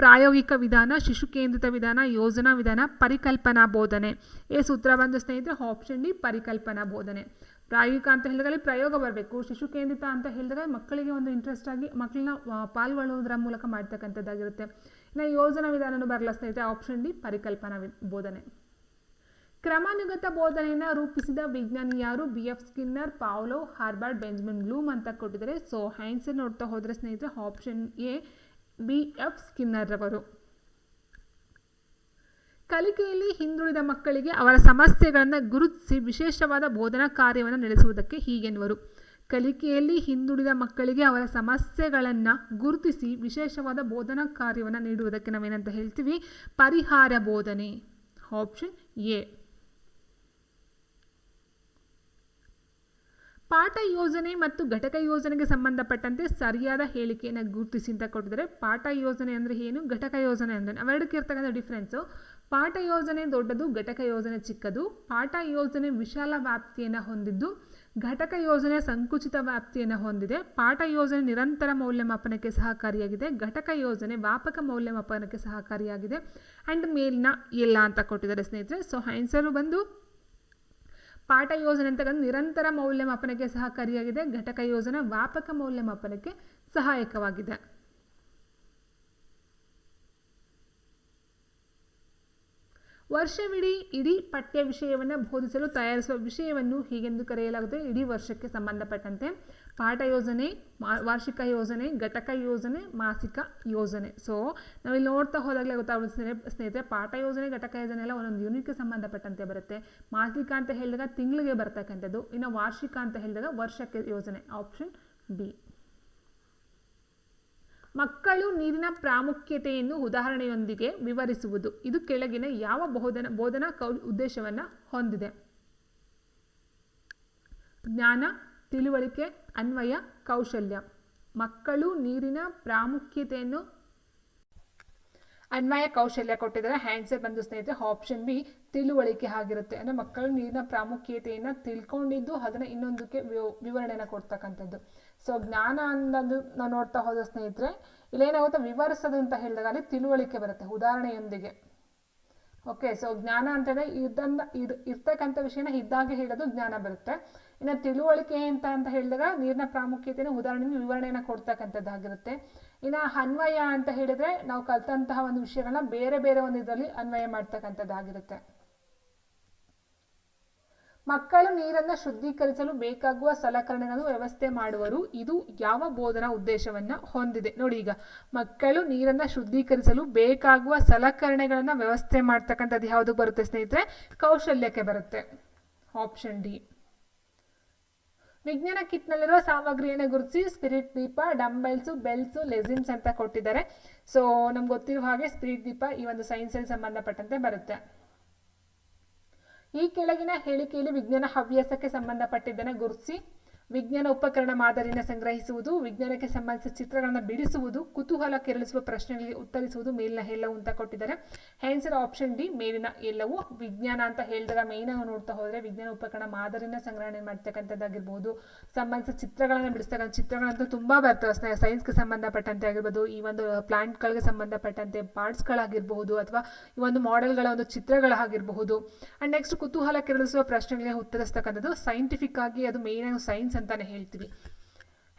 ಪ್ರಾಯೋಗಿಕ ವಿಧಾನ ಶಿಶು ಕೇಂದ್ರಿತ ವಿಧಾನ, ಯೋಜನಾ ವಿಧಾನ, ಪರಿಕಲ್ಪನಾ ಬೋಧನೆ. ಏ ಸೂತ್ರ ಬಂದು ಸ್ನೇಹಿತರೆ ಆಪ್ಷನ್ ಡಿ ಪರಿಕಲ್ಪನಾ ಬೋಧನೆ. ಪ್ರಾಯೋಗಿಕ ಅಂತ ಹೇಳಿದಾಗ ಪ್ರಯೋಗ ಬರಬೇಕು. ಶಿಶು ಕೇಂದ್ರಿತ ಅಂತ ಹೇಳಿದಾಗ ಮಕ್ಕಳಿಗೆ ಒಂದು ಇಂಟ್ರೆಸ್ಟ್ ಆಗಿ ಮಕ್ಕಳನ್ನ ಪಾಲ್ಗೊಳ್ಳುವುದರ ಮೂಲಕ ಮಾಡ್ತಕ್ಕಂಥದ್ದಾಗಿರುತ್ತೆ. ಇನ್ನು ಯೋಜನಾ ವಿಧಾನನೂ ಬರಲ್ಲ ಸ್ನೇಹಿತರೆ ಆಪ್ಷನ್ ಡಿ ಪರಿಕಲ್ಪನಾ ಬೋಧನೆ. ಕ್ರಮಾನುಗತ ಬೋಧನೆಯನ್ನು ರೂಪಿಸಿದ ವಿಜ್ಞಾನಿ ಯಾರು B. F. Skinner, Pavlov Herbert Benjamin Bloom ಅಂತ ಕೊಟ್ಟಿದ್ದಾರೆ. ಸೊ ಆನ್ಸರ್ ನೋಡ್ತಾ ಹೋದರೆ ಸ್ನೇಹಿತರೆ, option A, B. F. Skinner ಅವರು ಕಲಿಕೆಯಲ್ಲಿ ಹಿಂದುಳಿದ ಮಕ್ಕಳಿಗೆ ಅವರ ಸಮಸ್ಯೆಗಳನ್ನು ಗುರುತಿಸಿ ವಿಶೇಷವಾದ ಬೋಧನಾ ಕಾರ್ಯವನ್ನು ನಡೆಸುವುದಕ್ಕೆ ಹೀಗೆನ್ನುವರು ಕಲಿಕೆಯಲ್ಲಿ ಹಿಂದುಳಿದ ಮಕ್ಕಳಿಗೆ ಅವರ ಸಮಸ್ಯೆಗಳನ್ನು ಗುರುತಿಸಿ ವಿಶೇಷವಾದ ಬೋಧನಾ ಕಾರ್ಯವನ್ನು ನೀಡುವುದಕ್ಕೆ ನಾವೇನಂತ ಹೇಳ್ತೀವಿ? ಪರಿಹಾರ ಬೋಧನೆ. Option A. ಪಾಠ ಯೋಜನೆ ಮತ್ತು ಘಟಕ ಯೋಜನೆಗೆ ಸಂಬಂಧಪಟ್ಟಂತೆ ಸರಿಯಾದ ಹೇಳಿಕೆಯನ್ನು ಗುರುತಿಸಿ ಅಂತ ಕೊಟ್ಟಿದ್ದಾರೆ. ಪಾಠ ಯೋಜನೆ ಅಂದರೆ ಏನು? ಘಟಕ ಯೋಜನೆ ಅಂದರೆ ಅವೆರಡಕ್ಕೆ ಇರ್ತಕ್ಕಂಥ ಡಿಫ್ರೆನ್ಸು ಪಾಠ ಯೋಜನೆ ದೊಡ್ಡದು, ಘಟಕ ಯೋಜನೆ ಚಿಕ್ಕದು. ಪಾಠ ಯೋಜನೆ ವಿಶಾಲ ವ್ಯಾಪ್ತಿಯನ್ನು ಹೊಂದಿದ್ದು, ಘಟಕ ಯೋಜನೆ ಸಂಕುಚಿತ ವ್ಯಾಪ್ತಿಯನ್ನು ಹೊಂದಿದೆ. ಪಾಠ ಯೋಜನೆ ನಿರಂತರ ಮೌಲ್ಯಮಾಪನಕ್ಕೆ ಸಹಕಾರಿಯಾಗಿದೆ. ಘಟಕ ಯೋಜನೆ ವ್ಯಾಪಕ ಮೌಲ್ಯಮಾಪನಕ್ಕೆ ಸಹಕಾರಿಯಾಗಿದೆ. ಆ್ಯಂಡ್ ಮೇಲಿನ ಎಲ್ಲ ಅಂತ ಕೊಟ್ಟಿದ್ದಾರೆ ಸ್ನೇಹಿತರೆ. ಸೊ ಆನ್ಸರು ಬಂದು ಪಾಠ ಯೋಜನೆ ಅಂತಕ್ಕಂಥ ನಿರಂತರ ಮೌಲ್ಯಮಾಪನಕ್ಕೆ ಸಹಕಾರಿಯಾಗಿದೆ ಘಟಕ ಯೋಜನೆ ವ್ಯಾಪಕ ಮೌಲ್ಯಮಾಪನಕ್ಕೆ ಸಹಾಯಕವಾಗಿದೆ. ವರ್ಷವಿಡೀ ಇಡೀ ಪಠ್ಯ ವಿಷಯವನ್ನು ಬೋಧಿಸಲು ತಯಾರಿಸುವ ವಿಷಯವನ್ನು ಹೀಗೆಂದು ಕರೆಯಲಾಗುತ್ತದೆ. ಇಡೀ ವರ್ಷಕ್ಕೆ ಸಂಬಂಧಪಟ್ಟಂತೆ ಪಾಠ ಯೋಜನೆ ವಾರ್ಷಿಕ ಯೋಜನೆ, ಘಟಕ ಯೋಜನೆ, ಮಾಸಿಕ ಯೋಜನೆ. ಸೊ ನಾವಿಲ್ಲಿ ನೋಡ್ತಾ ಹೋದಾಗಲೇ ಗೊತ್ತಾಗುತ್ತೆ ಸ್ನೇಹಿತರೆ, ಪಾಠ ಯೋಜನೆ, ಘಟಕ ಯೋಜನೆ ಎಲ್ಲ ಒಂದೊಂದು ಯೂನಿಟ್ಗೆ ಸಂಬಂಧಪಟ್ಟಂತೆ ಬರುತ್ತೆ. ಮಾಸಿಕ ಅಂತ ಹೇಳಿದಾಗ ತಿಂಗಳಿಗೆ ಬರ್ತಕ್ಕಂಥದ್ದು, ಇನ್ನು ವಾರ್ಷಿಕ ಅಂತ ಹೇಳಿದಾಗ ವರ್ಷಕ್ಕೆ ಯೋಜನೆ ಆಪ್ಷನ್ ಬಿ ಮಕ್ಕಳು ನೀರಿನ ಪ್ರಾಮುಖ್ಯತೆಯನ್ನು ಉದಾಹರಣೆಯೊಂದಿಗೆ ವಿವರಿಸುವುದು. ಇದು ಕೆಳಗಿನ ಯಾವ ಬೋಧನ, ಬೋಧನಾ ಕೌ, ಉದ್ದೇಶವನ್ನು ಹೊಂದಿದೆ. ಜ್ಞಾನ ತಿಳುವಳಿಕೆ, ಅನ್ವಯ, ಕೌಶಲ್ಯ. ಮಕ್ಕಳು ನೀರಿನ ಪ್ರಾಮುಖ್ಯತೆಯನ್ನು ಅನ್ವಯ, ಕೌಶಲ್ಯ ಕೊಟ್ಟಿದ್ದಾರೆ. ಆನ್ಸರ್ ಬಂದು ಸ್ನೇಹಿತರೆ ಆಪ್ಷನ್ ಬಿ ತಿಳುವಳಿಕೆ ಆಗಿರುತ್ತೆ. ಅಂದರೆ ಮಕ್ಕಳು ನೀರಿನ ಪ್ರಾಮುಖ್ಯತೆಯನ್ನು ತಿಳ್ಕೊಂಡಿದ್ದು, ಅದನ್ನು ಇನ್ನೊಂದಕ್ಕೆ ವಿವರಣೆಯನ್ನು ಕೊಡ್ತಕ್ಕಂಥದ್ದು. ಸೊ ಜ್ಞಾನ ಅನ್ನೋದು ನಾವು ನೋಡ್ತಾ ಹೋದ ಸ್ನೇಹಿತರೆ, ಇಲ್ಲೇನಾಗುತ್ತೆ? ವಿವರಿಸೋದು ಅಂತ ಹೇಳಿದಾಗ ಅಲ್ಲಿ ತಿಳುವಳಿಕೆ ಬರುತ್ತೆ. ಉದಾಹರಣೆಯೊಂದಿಗೆ. ಓಕೆ ಸೊ ಜ್ಞಾನ ಅಂತಂದರೆ ಇದನ್ನ ಇದು ಇರ್ತಕ್ಕಂಥ ವಿಷಯನ ಇದ್ದಾಗೆ ಹೇಳೋದು ಜ್ಞಾನ ಬರುತ್ತೆ. ಇನ್ನು ತಿಳುವಳಿಕೆ ಅಂತ ಅಂತ ಹೇಳಿದಾಗ ನೀರಿನ ಪ್ರಾಮುಖ್ಯತೆಯನ್ನು ಉದಾಹರಣೆ ವಿವರಣೆಯನ್ನು ಕೊಡ್ತಕ್ಕಂಥದ್ದಾಗಿರುತ್ತೆ ಇನ್ನು ಅನ್ವಯ ಅಂತ ಹೇಳಿದ್ರೆ ನಾವು ಕಲ್ತಂತಹ ಒಂದು ವಿಷಯಗಳನ್ನ ಬೇರೆ ಬೇರೆ ಒಂದು ಇದರಲ್ಲಿ ಅನ್ವಯ ಮಾಡ್ತಕ್ಕಂಥದ್ದಾಗಿರುತ್ತೆ. ಮಕ್ಕಳು ನೀರನ್ನು ಶುದ್ಧೀಕರಿಸಲು ಬೇಕಾಗುವ ಸಲಕರಣೆಗಳನ್ನು ವ್ಯವಸ್ಥೆ ಮಾಡುವರು. ಇದು ಯಾವ ಬೋಧನಾ ಉದ್ದೇಶವನ್ನು ಹೊಂದಿದೆ? ನೋಡಿ ಈಗ, ಮಕ್ಕಳು ನೀರನ್ನು ಶುದ್ಧೀಕರಿಸಲು ಬೇಕಾಗುವ ಸಲಕರಣೆಗಳನ್ನು ವ್ಯವಸ್ಥೆ ಮಾಡ್ತಕ್ಕಂಥದ್ದು ಯಾವುದು ಬರುತ್ತೆ ಸ್ನೇಹಿತರೆ? ಕೌಶಲ್ಯಕ್ಕೆ ಬರುತ್ತೆ. ಆಪ್ಷನ್ ಡಿ ವಿಜ್ಞಾನ ಕಿಟ್ನಲ್ಲಿರುವ ಸಾಮಗ್ರಿಯನ್ನು ಗುರುತಿಸಿ ಸ್ಪಿರಿಟ್ ದೀಪ, ಡಂಬೆಲ್ಸು, ಬೆಲ್ಸು, ಲೆಸಿನ್ಸ್ ಅಂತ ಕೊಟ್ಟಿದ್ದಾರೆ. ಸೊ ನಮ್ಗೆ ಗೊತ್ತಿರುವ ಹಾಗೆ ಸ್ಪಿರಿಟ್ ದೀಪ ಈ ಒಂದು ಸೈನ್ಸಲ್ಲಿ ಸಂಬಂಧಪಟ್ಟಂತೆ ಬರುತ್ತೆ. ಈ ಕೆಳಗಿನ ಹೇಳಿಕೆಯಲ್ಲಿ ವಿಜ್ಞಾನ ಹವ್ಯಾಸಕ್ಕೆ ಸಂಬಂಧಪಟ್ಟಿದ್ದನ್ನು ಗುರುತಿಸಿ ವಿಜ್ಞಾನ ಉಪಕರಣ ಮಾದರಿಯನ್ನು ಸಂಗ್ರಹಿಸುವುದು, ವಿಜ್ಞಾನಕ್ಕೆ ಸಂಬಂಧಿಸಿದ ಚಿತ್ರಗಳನ್ನು ಬಿಡಿಸುವುದು, ಕುತೂಹಲ ಕೆರಳಿಸುವ ಪ್ರಶ್ನೆಗಳಿಗೆ ಉತ್ತರಿಸುವುದು ಮೇಲಿನ ಎಲ್ಲವೂ ಅಂತ ಕೊಟ್ಟಿದ್ದಾರೆ. ಆನ್ಸರ್ ಆಪ್ಷನ್ ಡಿ ಮೇಲಿನ ಎಲ್ಲವೂ ವಿಜ್ಞಾನ ಅಂತ ಹೇಳಿದಾಗ ಮೇನ್ ಆಗಿ ನೋಡ್ತಾ ಹೋದರೆ ವಿಜ್ಞಾನ ಉಪಕರಣ ಮಾದರಿನ ಸಂಗ್ರಹಣೆ ಮಾಡ್ತಕ್ಕಂಥದ್ದಾಗಿರ್ಬೋದು. ಸಂಬಂಧಿಸಿದ ಚಿತ್ರಗಳನ್ನು ಬಿಡಿಸ್ತಕ್ಕಂಥ ಚಿತ್ರಗಳಂತೂ ತುಂಬ ಬರ್ತವೆ. ಸೈನ್ಸ್ಗೆ ಸಂಬಂಧಪಟ್ಟಂತೆ ಆಗಿರ್ಬೋದು, ಈ ಒಂದು ಪ್ಲಾಂಟ್ಗಳಿಗೆ ಸಂಬಂಧಪಟ್ಟಂತೆ ಪಾರ್ಟ್ಸ್ಗಳಾಗಿರ್ಬಹುದು ಅಥವಾ ಈ ಒಂದು ಮಾಡೆಲ್ಗಳ ಒಂದು ಚಿತ್ರಗಳಾಗಿರಬಹುದು. ಆ್ಯಂಡ್ ನೆಕ್ಸ್ಟ್ ಕುತೂಹಲ ಕೆರಳಿಸುವ ಪ್ರಶ್ನೆಗಳಿಗೆ ಉತ್ತರಿಸ್ತಕ್ಕಂಥದ್ದು ಸೈಂಟಿಫಿಕ್ ಆಗಿ ಅದು ಮೇನ್ ಆಗಿ ಸೈನ್ಸ್ ಅಂತಾನೆ ಹೇಳ್ತೀವಿ.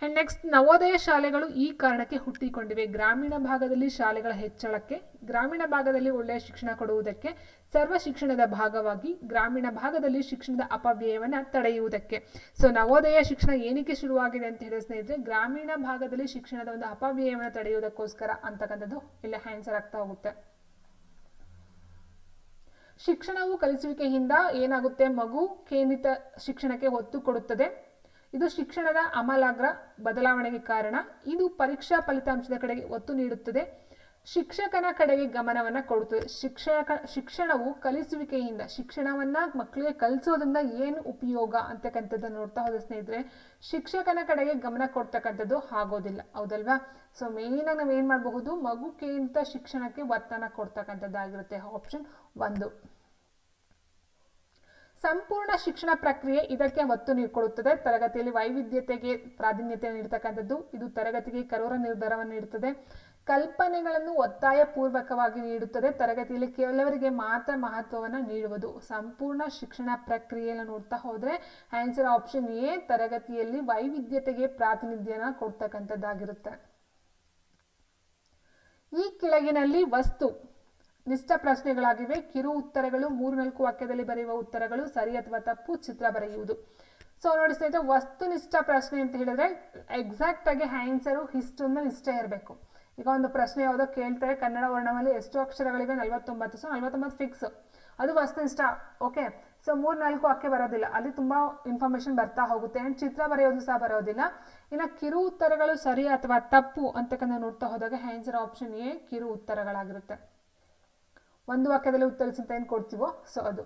ಆ್ಯಂಡ್ ನೆಕ್ಸ್ಟ್ ನವೋದಯ ಶಾಲೆಗಳು ಈ ಕಾರಣಕ್ಕೆ ಹುಟ್ಟಿಕೊಂಡಿವೆ. ಗ್ರಾಮೀಣ ಭಾಗದಲ್ಲಿ ಶಾಲೆಗಳ ಹೆಚ್ಚಳಕ್ಕೆ, ಗ್ರಾಮೀಣ ಭಾಗದಲ್ಲಿ ಒಳ್ಳೆಯ ಶಿಕ್ಷಣ ಕೊಡುವುದಕ್ಕೆ, ಸರ್ವ ಶಿಕ್ಷಣದ ಭಾಗವಾಗಿ ಗ್ರಾಮೀಣ ಭಾಗದಲ್ಲಿ ಶಿಕ್ಷಣದ ಅಪವ್ಯಯವನ್ನು ತಡೆಯುವುದಕ್ಕೆ. ಸೊ ನವೋದಯ ಶಿಕ್ಷಣ ಏನಕ್ಕೆ ಶುರುವಾಗಿದೆ ಅಂತ ಹೇಳಿದ ಸ್ನೇಹಿತರೆ, ಗ್ರಾಮೀಣ ಭಾಗದಲ್ಲಿ ಶಿಕ್ಷಣದ ಒಂದು ಅಪವ್ಯಯವನ್ನು ತಡೆಯುವುದಕ್ಕೋಸ್ಕರ ಅಂತಕ್ಕಂಥದ್ದು ಇಲ್ಲಿ ಆನ್ಸರ್ ಆಗ್ತಾ ಹೋಗುತ್ತೆ. ಶಿಕ್ಷಣವು ಕಲಿಸುವಿಕೆಯಿಂದ ಏನಾಗುತ್ತೆ? ಮಗು ಕೇಂದ್ರಿತ ಶಿಕ್ಷಣಕ್ಕೆ ಒತ್ತು ಕೊಡುತ್ತದೆ. ಇದು ಶಿಕ್ಷಣದ ಅಮಲಾಗ್ರ ಬದಲಾವಣೆಗೆ ಕಾರಣ. ಇದು ಪರೀಕ್ಷಾ ಫಲಿತಾಂಶದ ಕಡೆಗೆ ಒತ್ತು ನೀಡುತ್ತದೆ. ಶಿಕ್ಷಕನ ಕಡೆಗೆ ಗಮನವನ್ನು ಕೊಡುತ್ತದೆ. ಶಿಕ್ಷಕ, ಶಿಕ್ಷಣವು ಕಲಿಸುವಿಕೆಯಿಂದ, ಶಿಕ್ಷಣವನ್ನ ಮಕ್ಕಳಿಗೆ ಕಲಿಸೋದ್ರಿಂದ ಏನು ಉಪಯೋಗ ಅಂತಕ್ಕಂಥದ್ದು ನೋಡ್ತಾ ಹೋದ ಸ್ನೇಹಿತರೆ, ಶಿಕ್ಷಕನ ಕಡೆಗೆ ಗಮನ ಕೊಡ್ತಕ್ಕಂಥದ್ದು ಆಗೋದಿಲ್ಲ. ಹೌದಲ್ವಾ? ಸೊ ಮೇನ್ ಆಗಿ ನಾವು ಏನು ಮಾಡಬಹುದು? ಮಗುಕಿಂತ ಶಿಕ್ಷಣಕ್ಕೆ ಒತ್ತನ ಕೊಡ್ತಕ್ಕಂಥದ್ದಾಗಿರುತ್ತೆ. ಆಪ್ಷನ್ ಒಂದು. ಸಂಪೂರ್ಣ ಶಿಕ್ಷಣ ಪ್ರಕ್ರಿಯೆ ಇದಕ್ಕೆ ಒತ್ತು ಕೊಡುತ್ತದೆ ತರಗತಿಯಲ್ಲಿ ವೈವಿಧ್ಯತೆಗೆ ಪ್ರಾಧಾನ್ಯತೆ ನೀಡತಕ್ಕಂಥದ್ದು ಇದು ತರಗತಿಗೆ ಕರೋರ ನಿರ್ಧಾರವನ್ನು ನೀಡುತ್ತದೆ. ಕಲ್ಪನೆಗಳನ್ನು ಒತ್ತಾಯ ಪೂರ್ವಕವಾಗಿ ನೀಡುತ್ತದೆ. ತರಗತಿಯಲ್ಲಿ ಕೆಲವರಿಗೆ ಮಾತ್ರ ಮಹತ್ವವನ್ನು ನೀಡುವುದು. ಸಂಪೂರ್ಣ ಶಿಕ್ಷಣ ಪ್ರಕ್ರಿಯೆಯನ್ನು ನೋಡ್ತಾ ಹೋದರೆ ಆನ್ಸರ್ ಆಪ್ಷನ್ ಎ ತರಗತಿಯಲ್ಲಿ ವೈವಿಧ್ಯತೆಗೆ ಪ್ರಾತಿನಿಧ್ಯನ ಕೊಡ್ತಕ್ಕಂಥದ್ದಾಗಿರುತ್ತೆ. ಈ ಕೆಳಗಿನಲ್ಲಿ ವಸ್ತು. ನಿಷ್ಠ ಪ್ರಶ್ನೆಗಳಾಗಿವೆ. ಕಿರು ಉತ್ತರಗಳು ಮೂರು ನಾಲ್ಕು ವಾಕ್ಯದಲ್ಲಿ ಬರೆಯುವ ಉತ್ತರಗಳು ಸರಿ ಅಥವಾ ತಪ್ಪು ಚಿತ್ರ ಬರೆಯುವುದು. ಸೊ ನೋಡಿ ಸ್ನೇಹಿತರೆ ವಸ್ತುನಿಷ್ಠ ಪ್ರಶ್ನೆ ಅಂತ ಹೇಳಿದ್ರೆ ಎಕ್ಸಾಕ್ಟ್ ಆಗಿ ಆನ್ಸರು ಹಿಸ್ಟನ್ನ ನಿಷ್ಠೆ ಇರಬೇಕು. ಈಗ ಒಂದು ಪ್ರಶ್ನೆ ಯಾವುದೋ ಕೇಳ್ತಾರೆ, ಕನ್ನಡ ವರ್ಣದಲ್ಲಿ ಎಷ್ಟು ಅಕ್ಷರಗಳಿವೆ, ನಲವತ್ತೊಂಬತ್ತು. ಸೊ ನಲವತ್ತೊಂಬತ್ತು ಫಿಕ್ಸ್ ಅದು ವಸ್ತುನಿಷ್ಠ ಓಕೆ ಸೊ ಮೂರು ನಾಲ್ಕು ವಾಕ್ಯ ಬರೋದಿಲ್ಲ. ಅಲ್ಲಿ ತುಂಬಾ ಇನ್ಫಾರ್ಮೇಶನ್ ಬರ್ತಾ ಹೋಗುತ್ತೆ. ಅಂಡ್ ಚಿತ್ರ ಬರೆಯೋದು ಸಹ ಬರೋದಿಲ್ಲ. ಇನ್ನು ಕಿರು ಉತ್ತರಗಳು ಸರಿ ಅಥವಾ ತಪ್ಪು ಅಂತಕ್ಕಂಥ ನೋಡ್ತಾ ಹೋದಾಗ ಆನ್ಸರ್ ಆಪ್ಷನ್ ಎ ಕಿರು ಉತ್ತರಗಳಾಗಿರುತ್ತೆ. ಒಂದು ವಾಕ್ಯದಲ್ಲಿ ಉತ್ತರಿಸಿ ಅಂತ ಏನು ಕೊಡ್ತೀವೋ? ಸೊ ಅದು.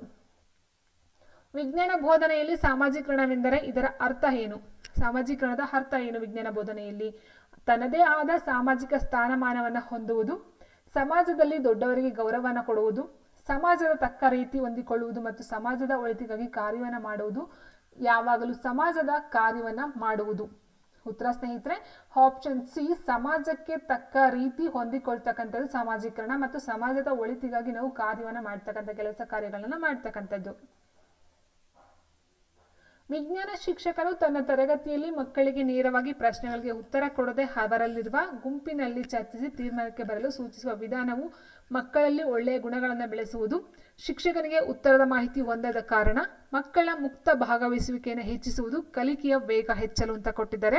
ವಿಜ್ಞಾನ ಬೋಧನೆಯಲ್ಲಿ ಸಾಮಾಜೀಕರಣವೆಂದರೆ ಇದರ ಅರ್ಥ ಏನು? ಸಾಮಾಜೀಕರಣದ ಅರ್ಥ ಏನು ವಿಜ್ಞಾನ ಬೋಧನೆಯಲ್ಲಿ? ತನ್ನದೇ ಆದ ಸಾಮಾಜಿಕ ಸ್ಥಾನಮಾನವನ್ನು ಹೊಂದುವುದು, ಸಮಾಜದಲ್ಲಿ ದೊಡ್ಡವರಿಗೆ ಗೌರವವನ್ನು ಕೊಡುವುದು, ಸಮಾಜದ ತಕ್ಕ ರೀತಿ ಹೊಂದಿಕೊಳ್ಳುವುದು ಮತ್ತು ಸಮಾಜದ ಒಳಿತಿಗಾಗಿ ಕಾರ್ಯವನ್ನು ಮಾಡುವುದು, ಯಾವಾಗಲೂ ಸಮಾಜದ ಕಾರ್ಯವನ್ನು ಮಾಡುವುದು. ಉತ್ತರ ಸ್ನೇಹಿತರೆ ಆಪ್ಷನ್ ಸಿ ಸಮಾಜಕ್ಕೆ ತಕ್ಕ ರೀತಿ ಹೊಂದಿಕೊಳ್ತಕ್ಕಂಥದ್ದು ಸಾಮಾಜೀಕರಣ ಮತ್ತು ಸಮಾಜದ ಒಳಿತಿಗಾಗಿ ನಾವು ಕಾರ್ಯವನ್ನ ಮಾಡ್ತಕ್ಕಂಥ ಕೆಲಸ ಕಾರ್ಯಗಳನ್ನು ಮಾಡ್ತಕ್ಕಂಥದ್ದು. ವಿಜ್ಞಾನ ಶಿಕ್ಷಕರು ತನ್ನ ತರಗತಿಯಲ್ಲಿ ಮಕ್ಕಳಿಗೆ ನೇರವಾಗಿ ಪ್ರಶ್ನೆಗಳಿಗೆ ಉತ್ತರ ಕೊಡದೆ ಅವರಲ್ಲಿರುವ ಗುಂಪಿನಲ್ಲಿ ಚರ್ಚಿಸಿ ತೀರ್ಮಾನಕ್ಕೆ ಬರಲು ಸೂಚಿಸುವ ವಿಧಾನವು ಮಕ್ಕಳಲ್ಲಿ ಒಳ್ಳೆಯ ಗುಣಗಳನ್ನು ಬೆಳೆಸುವುದು, ಶಿಕ್ಷಕನಿಗೆ ಉತ್ತರದ ಮಾಹಿತಿ ಹೊಂದದ ಕಾರಣ ಮಕ್ಕಳ ಮುಕ್ತ ಭಾಗವಹಿಸುವಿಕೆಯನ್ನು ಹೆಚ್ಚಿಸುವುದು ಕಲಿಕೆಯ ವೇಗ ಹೆಚ್ಚಲು ಅಂತ ಕೊಟ್ಟಿದ್ದಾರೆ.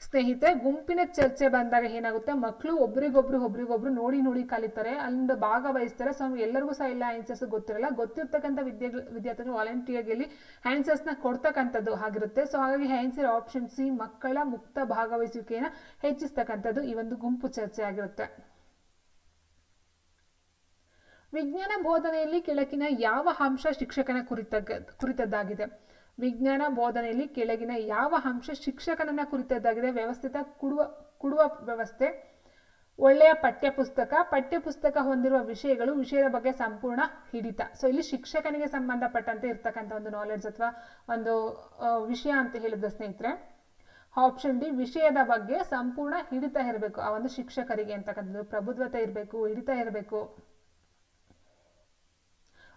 ಸ್ನೇಹಿತರೆ, ಗುಂಪಿನ ಚರ್ಚೆ ಬಂದಾಗ ಏನಾಗುತ್ತೆ? ಮಕ್ಕಳು ಒಬ್ರಿಗೊಬ್ರು ಒಬ್ರಿಗೊಬ್ರು ನೋಡಿ ನೋಡಿ ಕಲಿತಾರೆ. ಅಲ್ಲಿಂದ ಭಾಗವಹಿಸ್ತಾರೆ. ಸೊ, ಎಲ್ಲರಿಗೂ ಸಹ ಎಲ್ಲ ಆನ್ಸರ್ಸ್ ಗೊತ್ತಿರಲ್ಲ. ಗೊತ್ತಿರ್ತಕ್ಕಂಥ ವಿದ್ಯಾ ವಿದ್ಯಾರ್ಥಿಗಳು ವಾಲಂಟಿಯರ್ಗೆ ಆನ್ಸರ್ಸ್ನ ಕೊಡ್ತಕ್ಕಂಥದ್ದು ಆಗಿರುತ್ತೆ. ಸೊ, ಹಾಗಾಗಿ ಆನ್ಸರ್ ಆಪ್ಷನ್ ಸಿ ಮಕ್ಕಳ ಮುಕ್ತ ಭಾಗವಹಿಸುವಿಕೆಯನ್ನು ಹೆಚ್ಚಿಸ್ತಕ್ಕಂಥದ್ದು ಈ ಒಂದು ಗುಂಪು ಚರ್ಚೆ ಆಗಿರುತ್ತೆ. ವಿಜ್ಞಾನ ಬೋಧನೆಯಲ್ಲಿ ಕೆಳಗಿನ ಯಾವ ಅಂಶ ಶಿಕ್ಷಕನ ಕುರಿತ ಕುರಿತದ್ದಾಗಿದೆ? ವಿಜ್ಞಾನ ಬೋಧನೆಯಲ್ಲಿ ಕೆಳಗಿನ ಯಾವ ಅಂಶ ಶಿಕ್ಷಕನನ್ನ ಕುರಿತದ್ದಾಗಿದೆ? ವ್ಯವಸ್ಥಿತ ಕುಡುವ ಕುಡುವ ವ್ಯವಸ್ಥೆ. ಒಳ್ಳೆಯ ಪಠ್ಯಪುಸ್ತಕ. ಪಠ್ಯಪುಸ್ತಕ ಹೊಂದಿರುವ ವಿಷಯಗಳು ವಿಷಯದ ಬಗ್ಗೆ ಸಂಪೂರ್ಣ ಹಿಡಿತ. ಸೊ ಇಲ್ಲಿ ಶಿಕ್ಷಕನಿಗೆ ಸಂಬಂಧಪಟ್ಟಂತೆ ಇರ್ತಕ್ಕಂಥ ಒಂದು ನಾಲೆಡ್ಜ್ ಅಥವಾ ಒಂದು ವಿಷಯ ಅಂತ ಹೇಳಿದ ಸ್ನೇಹಿತರೆ ಆಪ್ಷನ್ ಡಿ ವಿಷಯದ ಬಗ್ಗೆ ಸಂಪೂರ್ಣ ಹಿಡಿತ ಇರಬೇಕು. ಆ ಒಂದು ಶಿಕ್ಷಕರಿಗೆ ಅಂತಕ್ಕಂಥದ್ದು ಪ್ರಬುದ್ಧತೆ ಇರಬೇಕು, ಹಿಡಿತ ಇರಬೇಕು.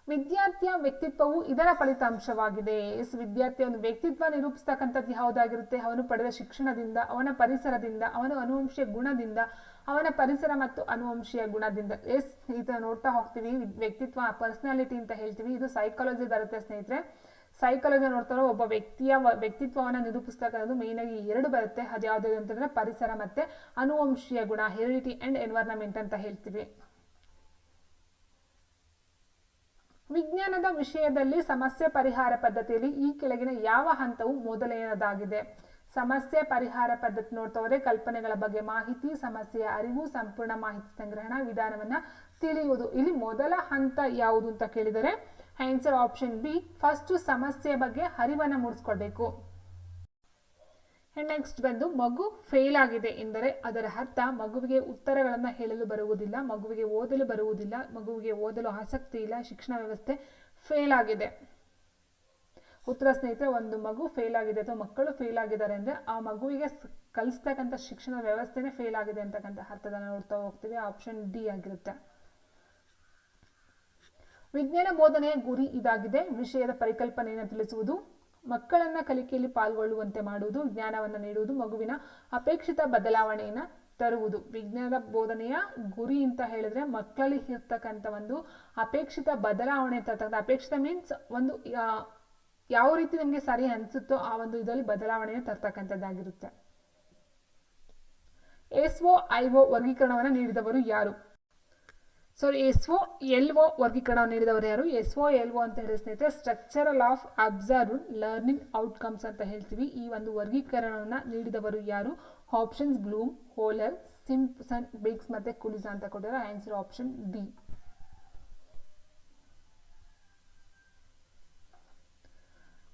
ವಿದ್ಯಾರ್ಥಿಯ ವ್ಯಕ್ತಿತ್ವವು ಇದರ ಫಲಿತಾಂಶವಾಗಿದೆ. ಎಸ್. ವಿದ್ಯಾರ್ಥಿಯ ಒಂದು ವ್ಯಕ್ತಿತ್ವ ನಿರೂಪಿಸ್ತಕ್ಕಂಥದ್ದು ಯಾವುದಾಗಿರುತ್ತೆ? ಅವನು ಪಡೆದ ಶಿಕ್ಷಣದಿಂದ, ಅವನ ಪರಿಸರದಿಂದ, ಅವನ ಅನುವಂಶೀಯ ಗುಣದಿಂದ, ಅವನ ಪರಿಸರ ಮತ್ತು ಅನುವಂಶೀಯ ಗುಣದಿಂದ. ಎಸ್. ಇದನ್ನ ನೋಡ್ತಾ ಹೋಗ್ತೀವಿ. ವ್ಯಕ್ತಿತ್ವ, ಪರ್ಸನಾಲಿಟಿ ಅಂತ ಹೇಳ್ತೀವಿ. ಇದು ಸೈಕಾಲಜಿ ಬರುತ್ತೆ ಸ್ನೇಹಿತರೆ. ಸೈಕಾಲಜಿ ನೋಡ್ತಾರೋ ಒಬ್ಬ ವ್ಯಕ್ತಿಯ ವ್ಯಕ್ತಿತ್ವವನ್ನು ನಿರೂಪಿಸ್ತಕ್ಕಂಥದ್ದು ಆಗಿ ಎರಡು ಬರುತ್ತೆ. ಅದು ಯಾವ್ದು ಅಂತಂದ್ರೆ ಪರಿಸರ ಮತ್ತೆ ಅನುವಂಶೀಯ ಗುಣ ಹೆರಿಡಿಟಿ ಅಂಡ್ ಎನ್ವೈರನ್ಮೆಂಟ್ ಅಂತ ಹೇಳ್ತೀವಿ. ವಿಜ್ಞಾನದ ವಿಷಯದಲ್ಲಿ ಸಮಸ್ಯೆ ಪರಿಹಾರ ಪದ್ಧತಿಯಲ್ಲಿ ಈ ಕೆಳಗಿನ ಯಾವ ಹಂತವು ಮೊದಲನೆಯದಾಗಿದೆ? ಸಮಸ್ಯೆ ಪರಿಹಾರ ಪದ್ಧತಿ ನೋಡ್ತಾ ಹೋದ್ರೆ ಕಲ್ಪನೆಗಳ ಬಗ್ಗೆ ಮಾಹಿತಿ, ಸಮಸ್ಯೆಯ ಅರಿವು, ಸಂಪೂರ್ಣ ಮಾಹಿತಿ ಸಂಗ್ರಹಣ ವಿಧಾನವನ್ನ ತಿಳಿಯುವುದು. ಇಲ್ಲಿ ಮೊದಲ ಹಂತ ಯಾವುದು ಅಂತ ಕೇಳಿದರೆ ಆನ್ಸರ್ ಆಪ್ಷನ್ ಬಿ ಫಸ್ಟ್ ಸಮಸ್ಯೆ ಬಗ್ಗೆ ಅರಿವನ್ನು ಮೂಡಿಸ್ಕೊಳ್ಬೇಕು. ನೆಕ್ಸ್ಟ್ ಬಂದು ಮಗು ಫೇಲ್ ಆಗಿದೆ ಎಂದರೆ ಅದರ ಅರ್ಥ ಮಗುವಿಗೆ ಉತ್ತರಗಳನ್ನು ಹೇಳಲು ಬರುವುದಿಲ್ಲ, ಮಗುವಿಗೆ ಓದಲು ಬರುವುದಿಲ್ಲ, ಮಗುವಿಗೆ ಓದಲು ಆಸಕ್ತಿ ಇಲ್ಲ, ಶಿಕ್ಷಣ ವ್ಯವಸ್ಥೆ ಫೇಲ್ ಆಗಿದೆ. ಉತ್ತರ ಸ್ನೇಹಿತರೆ, ಒಂದು ಮಗು ಫೇಲ್ ಆಗಿದೆ ಅಥವಾ ಮಕ್ಕಳು ಫೇಲ್ ಆಗಿದ್ದಾರೆ ಅಂದರೆ ಆ ಮಗುವಿಗೆ ಕಲಿಸ್ತಕ್ಕಂಥ ಶಿಕ್ಷಣ ವ್ಯವಸ್ಥೆನೇ ಫೇಲ್ ಆಗಿದೆ ಅಂತಕ್ಕಂಥ ಅರ್ಥದನ್ನ ನೋಡ್ತಾ ಹೋಗ್ತೀವಿ. ಆಪ್ಷನ್ ಡಿ ಆಗಿರುತ್ತೆ. ವಿಜ್ಞಾನ ಬೋಧನೆಯ ಗುರಿ ಇದಾಗಿದೆ. ವಿಷಯದ ಪರಿಕಲ್ಪನೆಯನ್ನು ತಿಳಿಸುವುದು. ಮಕ್ಕಳನ್ನ ಕಲಿಕೆಯಲ್ಲಿ ಪಾಲ್ಗೊಳ್ಳುವಂತೆ ಮಾಡುವುದು, ಜ್ಞಾನವನ್ನ ನೀಡುವುದು, ಮಗುವಿನ ಅಪೇಕ್ಷಿತ ಬದಲಾವಣೆಯನ್ನ ತರುವುದು. ವಿಜ್ಞಾನದ ಬೋಧನೆಯ ಗುರಿ ಅಂತ ಹೇಳಿದ್ರೆ ಮಕ್ಕಳಲ್ಲಿ ಇರ್ತಕ್ಕಂಥ ಒಂದು ಅಪೇಕ್ಷಿತ ಬದಲಾವಣೆ ತರ್ತಕ್ಕಂಥ ಅಪೇಕ್ಷಿತ ಮೀನ್ಸ್ ಒಂದು ಯಾವ ರೀತಿ ನಮಗೆ ಸರಿ ಅನ್ಸುತ್ತೋ ಆ ಒಂದು ಇದರಲ್ಲಿ ಬದಲಾವಣೆಯನ್ನು ತರ್ತಕ್ಕಂಥದ್ದಾಗಿರುತ್ತೆ. ಎಸ್ ಒ ಐ ಒ ವರ್ಗೀಕರಣವನ್ನು ನೀಡಿದವರು ಯಾರು? So S O L O ವರ್ಗೀಕರಣ ನೀಡಿದವರು ಯಾರು? ಎಸ್ ಒ ಎಲ್ ಒ ಅಂತ ಹೇಳಿದ ಸ್ನೇಹಿತರೆ structural of observe learning outcomes ಅಂತ ಹೇಳ್ತೀವಿ. ಈ ಒಂದು ವರ್ಗೀಕರಣವನ್ನು ನೀಡಿದವರು ಯಾರು? Options Bloom Holler Simpson Biggs ಮತ್ತು ಕುಲಿಸಾ ಅಂತ ಕೊಟ್ಟಿರೋ answer option D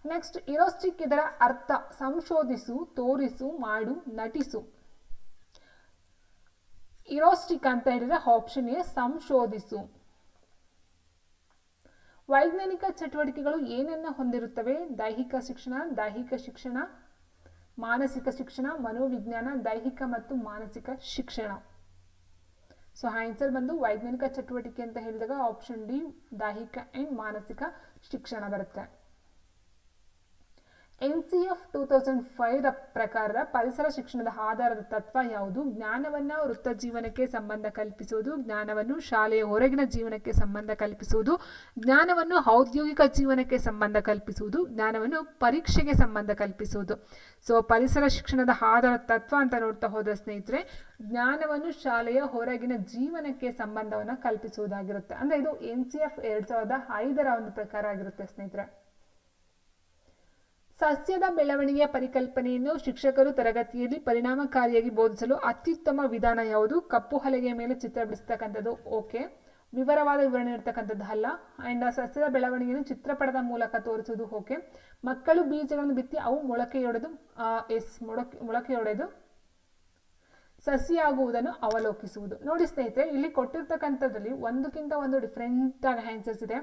next heuristic ಇದರ ಅರ್ಥ, ಸಂಶೋಧಿಸು, ತೋರಿಸು, ಮಾಡು, ನಟಿಸು. ಇರೋಸ್ಟಿಕ್ ಅಂತ ಹೇಳಿದ್ರೆ ಆಪ್ಷನ್ ಎ ಸಂಶೋಧಿಸು. ವೈಜ್ಞಾನಿಕ ಚಟುವಟಿಕೆಗಳು ಏನನ್ನ ಹೊಂದಿರುತ್ತವೆ? ದೈಹಿಕ ಶಿಕ್ಷಣ ದೈಹಿಕ ಶಿಕ್ಷಣ, ಮಾನಸಿಕ ಶಿಕ್ಷಣ, ಮನೋವಿಜ್ಞಾನ, ದೈಹಿಕ ಮತ್ತು ಮಾನಸಿಕ ಶಿಕ್ಷಣ. ಸೊ ಆನ್ಸರ್ ಬಂದು ವೈಜ್ಞಾನಿಕ ಚಟುವಟಿಕೆ ಅಂತ ಹೇಳಿದಾಗ ಆಪ್ಷನ್ ಡಿ ದೈಹಿಕ ಅಂಡ್ ಮಾನಸಿಕ ಶಿಕ್ಷಣ ಬರುತ್ತೆ. N C F two thousand ಫೈವ್ರ ಪ್ರಕಾರ ಪರಿಸರ ಶಿಕ್ಷಣದ ಆಧಾರದ ತತ್ವ ಯಾವುದು? ಜ್ಞಾನವನ್ನು ವೃತ್ತ ಜೀವನಕ್ಕೆ ಸಂಬಂಧ ಕಲ್ಪಿಸುವುದು, ಜ್ಞಾನವನ್ನು ಶಾಲೆಯ ಹೊರಗಿನ ಜೀವನಕ್ಕೆ ಸಂಬಂಧ ಕಲ್ಪಿಸುವುದು, ಜ್ಞಾನವನ್ನು ಔದ್ಯೋಗಿಕ ಜೀವನಕ್ಕೆ ಸಂಬಂಧ ಕಲ್ಪಿಸುವುದು, ಜ್ಞಾನವನ್ನು ಪರೀಕ್ಷೆಗೆ ಸಂಬಂಧ ಕಲ್ಪಿಸುವುದು. ಸೊ ಪರಿಸರ ಶಿಕ್ಷಣದ ಆಧಾರದ ತತ್ವ ಅಂತ ನೋಡ್ತಾ ಹೋದ ಸ್ನೇಹಿತರೆ, ಜ್ಞಾನವನ್ನು ಶಾಲೆಯ ಹೊರಗಿನ ಜೀವನಕ್ಕೆ ಸಂಬಂಧವನ್ನು ಕಲ್ಪಿಸುವುದಾಗಿರುತ್ತೆ. ಅಂದರೆ ಇದು ಎನ್ ಸಿ ಎಫ್ ಎರಡು ಸಾವಿರದ ಐದರ ಒಂದು ಪ್ರಕಾರ ಆಗಿರುತ್ತೆ ಸ್ನೇಹಿತರೆ. ಸಸ್ಯದ ಬೆಳವಣಿಗೆಯ ಪರಿಕಲ್ಪನೆಯನ್ನು ಶಿಕ್ಷಕರು ತರಗತಿಯಲ್ಲಿ ಪರಿಣಾಮಕಾರಿಯಾಗಿ ಬೋಧಿಸಲು ಅತ್ಯುತ್ತಮ ವಿಧಾನ ಯಾವುದು? ಕಪ್ಪು ಹಲಗೆಯ ಮೇಲೆ ಚಿತ್ರ ಬಿಡಿಸ್ತಕ್ಕಂಥದ್ದು. ಓಕೆ. ವಿವರವಾದ ವಿವರಣೆ ಇರ್ತಕ್ಕಂಥದ್ದು ಅಲ್ಲ. ಆ್ಯಂಡ್ ಆ ಸಸ್ಯದ ಬೆಳವಣಿಗೆಯನ್ನು ಚಿತ್ರಪಟದ ಮೂಲಕ ತೋರಿಸುವುದು ಓಕೆ. ಮಕ್ಕಳು ಬೀಜಗಳನ್ನು ಬಿತ್ತಿ ಅವು ಮೊಳಕೆಯೊಡೆದು ಎಸ್, ಮೊಳಕೆ ಮೊಳಕೆಯೊಡೆದು ಸಸಿಯಾಗುವುದನ್ನು ಅವಲೋಕಿಸುವುದು. ನೋಡಿ ಸ್ನೇಹಿತರೆ, ಇಲ್ಲಿ ಕೊಟ್ಟಿರ್ತಕ್ಕಂಥದ್ರಲ್ಲಿ ಒಂದಕ್ಕಿಂತ ಒಂದು ಡಿಫ್ರೆಂಟ್ ಆಗಿ ಆನ್ಸರ್ಸ್ ಇದೆ.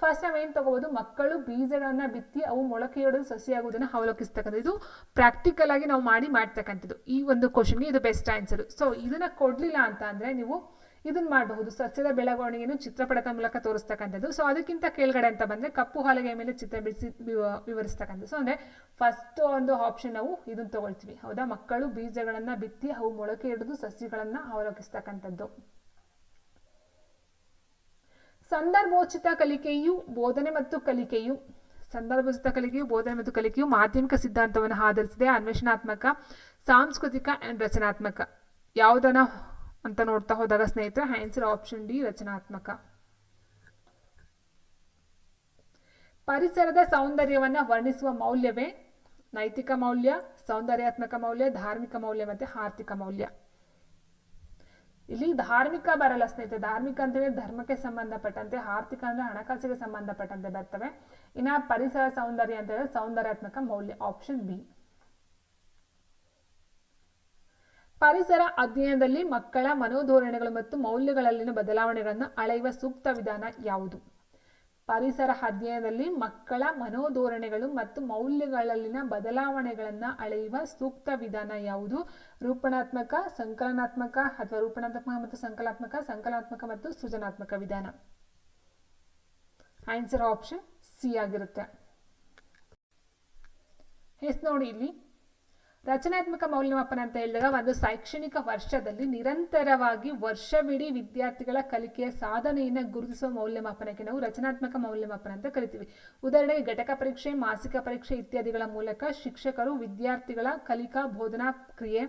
ಫಸ್ಟ್ ನಾವು ಏನು ತಗೋಬೋದು? ಮಕ್ಕಳು ಬೀಜಗಳನ್ನು ಬಿತ್ತಿ ಅವು ಮೊಳಕೆಯೊಡೆದು ಸಸಿಯಾಗುವುದನ್ನು ಅವಲೋಕಿಸ್ತಕ್ಕಂಥದ್ದು. ಇದು ಪ್ರಾಕ್ಟಿಕಲ್ ಆಗಿ ನಾವು ಮಾಡಿ ಮಾಡ್ತಕ್ಕಂಥದ್ದು. ಈ ಒಂದು ಕ್ವಶನ್ಗೆ ಇದು ಬೆಸ್ಟ್ ಆನ್ಸರ್ ಸೊ ಇದನ್ನ ಕೊಡ್ಲಿಲ್ಲ ಅಂತ ಅಂದ್ರೆ ನೀವು ಇದನ್ನ ಮಾಡಬಹುದು. ಸಸ್ಯದ ಬೆಳವಣಿಗೆಯನ್ನು ಚಿತ್ರಪಟದ ಮೂಲಕ ತೋರಿಸ್ತಕ್ಕಂಥದ್ದು. ಸೊ ಅದಕ್ಕಿಂತ ಕೆಳಗಡೆ ಅಂತ ಬಂದ್ರೆ ಕಪ್ಪು ಹಾಲಿಗೆ ಮೇಲೆ ಚಿತ್ರ ಬಿಡಿಸಿ ವಿವ- ವಿವರಿಸ್ತಕ್ಕಂಥದ್ದು. ಸೊ ಅಂದ್ರೆ ಫಸ್ಟ್ ಒಂದು ಆಪ್ಷನ್ ನಾವು ಇದನ್ನ ತಗೊಳ್ತೀವಿ. ಹೌದಾ? ಮಕ್ಕಳು ಬೀಜಗಳನ್ನು ಬಿತ್ತಿ ಅವು ಮೊಳಕೆ ಹಿಡಿದು ಸಸಿಗಳನ್ನು ಅವಲೋಕಿಸ್ತಕ್ಕಂಥದ್ದು. ಸಂದರ್ಭೋಚಿತ ಕಲಿಕೆಯು ಬೋಧನೆ ಮತ್ತು ಕಲಿಕೆಯು, ಸಂದರ್ಭೋಚಿತ ಕಲಿಕೆಯು, ಬೋಧನೆ ಮತ್ತು ಕಲಿಕೆಯು ಮಾಧ್ಯಮಿಕ ಸಿದ್ಧಾಂತವನ್ನು ಆಧರಿಸಿದೆ, ಅನ್ವೇಷಣಾತ್ಮಕ, ಸಾಂಸ್ಕೃತಿಕ ಆ್ಯಂಡ್ ರಚನಾತ್ಮಕ. ಯಾವುದನ್ನ ಅಂತ ನೋಡ್ತಾ ಹೋದಾಗ ಸ್ನೇಹಿತರೆ ಆನ್ಸರ್ ಆಪ್ಷನ್ ಡಿ ರಚನಾತ್ಮಕ. ಪರಿಸರದ ಸೌಂದರ್ಯವನ್ನು ವರ್ಣಿಸುವ ಮೌಲ್ಯವೇ ನೈತಿಕ ಮೌಲ್ಯ, ಸೌಂದರ್ಯಾತ್ಮಕ ಮೌಲ್ಯ, ಧಾರ್ಮಿಕ ಮೌಲ್ಯ ಮತ್ತು ಆರ್ಥಿಕ ಮೌಲ್ಯ. ಇಲ್ಲಿ ಧಾರ್ಮಿಕ ಬರಲ್ಲ ಸ್ನೇಹಿತರೆ. ಧಾರ್ಮಿಕ ಅಂತೇಳಿ ಧರ್ಮಕ್ಕೆ ಸಂಬಂಧಪಟ್ಟಂತೆ, ಆರ್ಥಿಕ ಅಂದ್ರೆ ಹಣಕಾಸಿಗೆ ಸಂಬಂಧಪಟ್ಟಂತೆ ಬರ್ತವೆ. ಇನ್ನ ಪರಿಸರ ಸೌಂದರ್ಯ ಅಂತ ಹೇಳಿದ್ರೆ ಸೌಂದರ್ಯಾತ್ಮಕ ಮೌಲ್ಯ ಆಪ್ಷನ್ ಬಿ ಪರಿಸರ ಅಧ್ಯಯನದಲ್ಲಿ ಮಕ್ಕಳ ಮನೋಧೋರಣೆಗಳು ಮತ್ತು ಮೌಲ್ಯಗಳಲ್ಲಿನ ಬದಲಾವಣೆಗಳನ್ನು ಅಳೆಯುವ ಸೂಕ್ತ ವಿಧಾನ ಯಾವುದು? ಪರಿಸರ ಅಧ್ಯಯನದಲ್ಲಿ ಮಕ್ಕಳ ಮನೋಧೋರಣೆಗಳು ಮತ್ತು ಮೌಲ್ಯಗಳಲ್ಲಿನ ಬದಲಾವಣೆಗಳನ್ನು ಅಳೆಯುವ ಸೂಕ್ತ ವಿಧಾನ ಯಾವುದು? ರೂಪಣಾತ್ಮಕ, ಸಂಕಲನಾತ್ಮಕ ಅಥವಾ ರೂಪಣಾತ್ಮಕ ಮತ್ತು ಸಂಕಲಾತ್ಮಕ, ಸಂಕಲನಾತ್ಮಕ ಮತ್ತು ಸೃಜನಾತ್ಮಕ ವಿಧಾನ? ಆನ್ಸರ್ ಆಪ್ಷನ್ ಸಿ ಆಗಿರುತ್ತೆ. ಎಸ್ ನೋಡಿ ಇಲ್ಲಿ. ರಚನಾತ್ಮಕ ಮೌಲ್ಯಮಾಪನ ಅಂತ ಹೇಳಿದಾಗ ಒಂದು ಶೈಕ್ಷಣಿಕ ವರ್ಷದಲ್ಲಿ ನಿರಂತರವಾಗಿ ವರ್ಷವಿಡೀ ವಿದ್ಯಾರ್ಥಿಗಳ ಕಲಿಕೆಯ ಸಾಧನೆಯನ್ನು ಗುರುತಿಸುವ ಮೌಲ್ಯಮಾಪನಕ್ಕೆ ನಾವು ರಚನಾತ್ಮಕ ಮೌಲ್ಯಮಾಪನ ಅಂತ ಕರಿತೀವಿ. ಉದಾಹರಣೆಗೆ ಘಟಕ ಪರೀಕ್ಷೆ, ಮಾಸಿಕ ಪರೀಕ್ಷೆ ಇತ್ಯಾದಿಗಳ ಮೂಲಕ ಶಿಕ್ಷಕರು ವಿದ್ಯಾರ್ಥಿಗಳ ಕಲಿಕಾ, ಬೋಧನಾ ಕ್ರಿಯೆ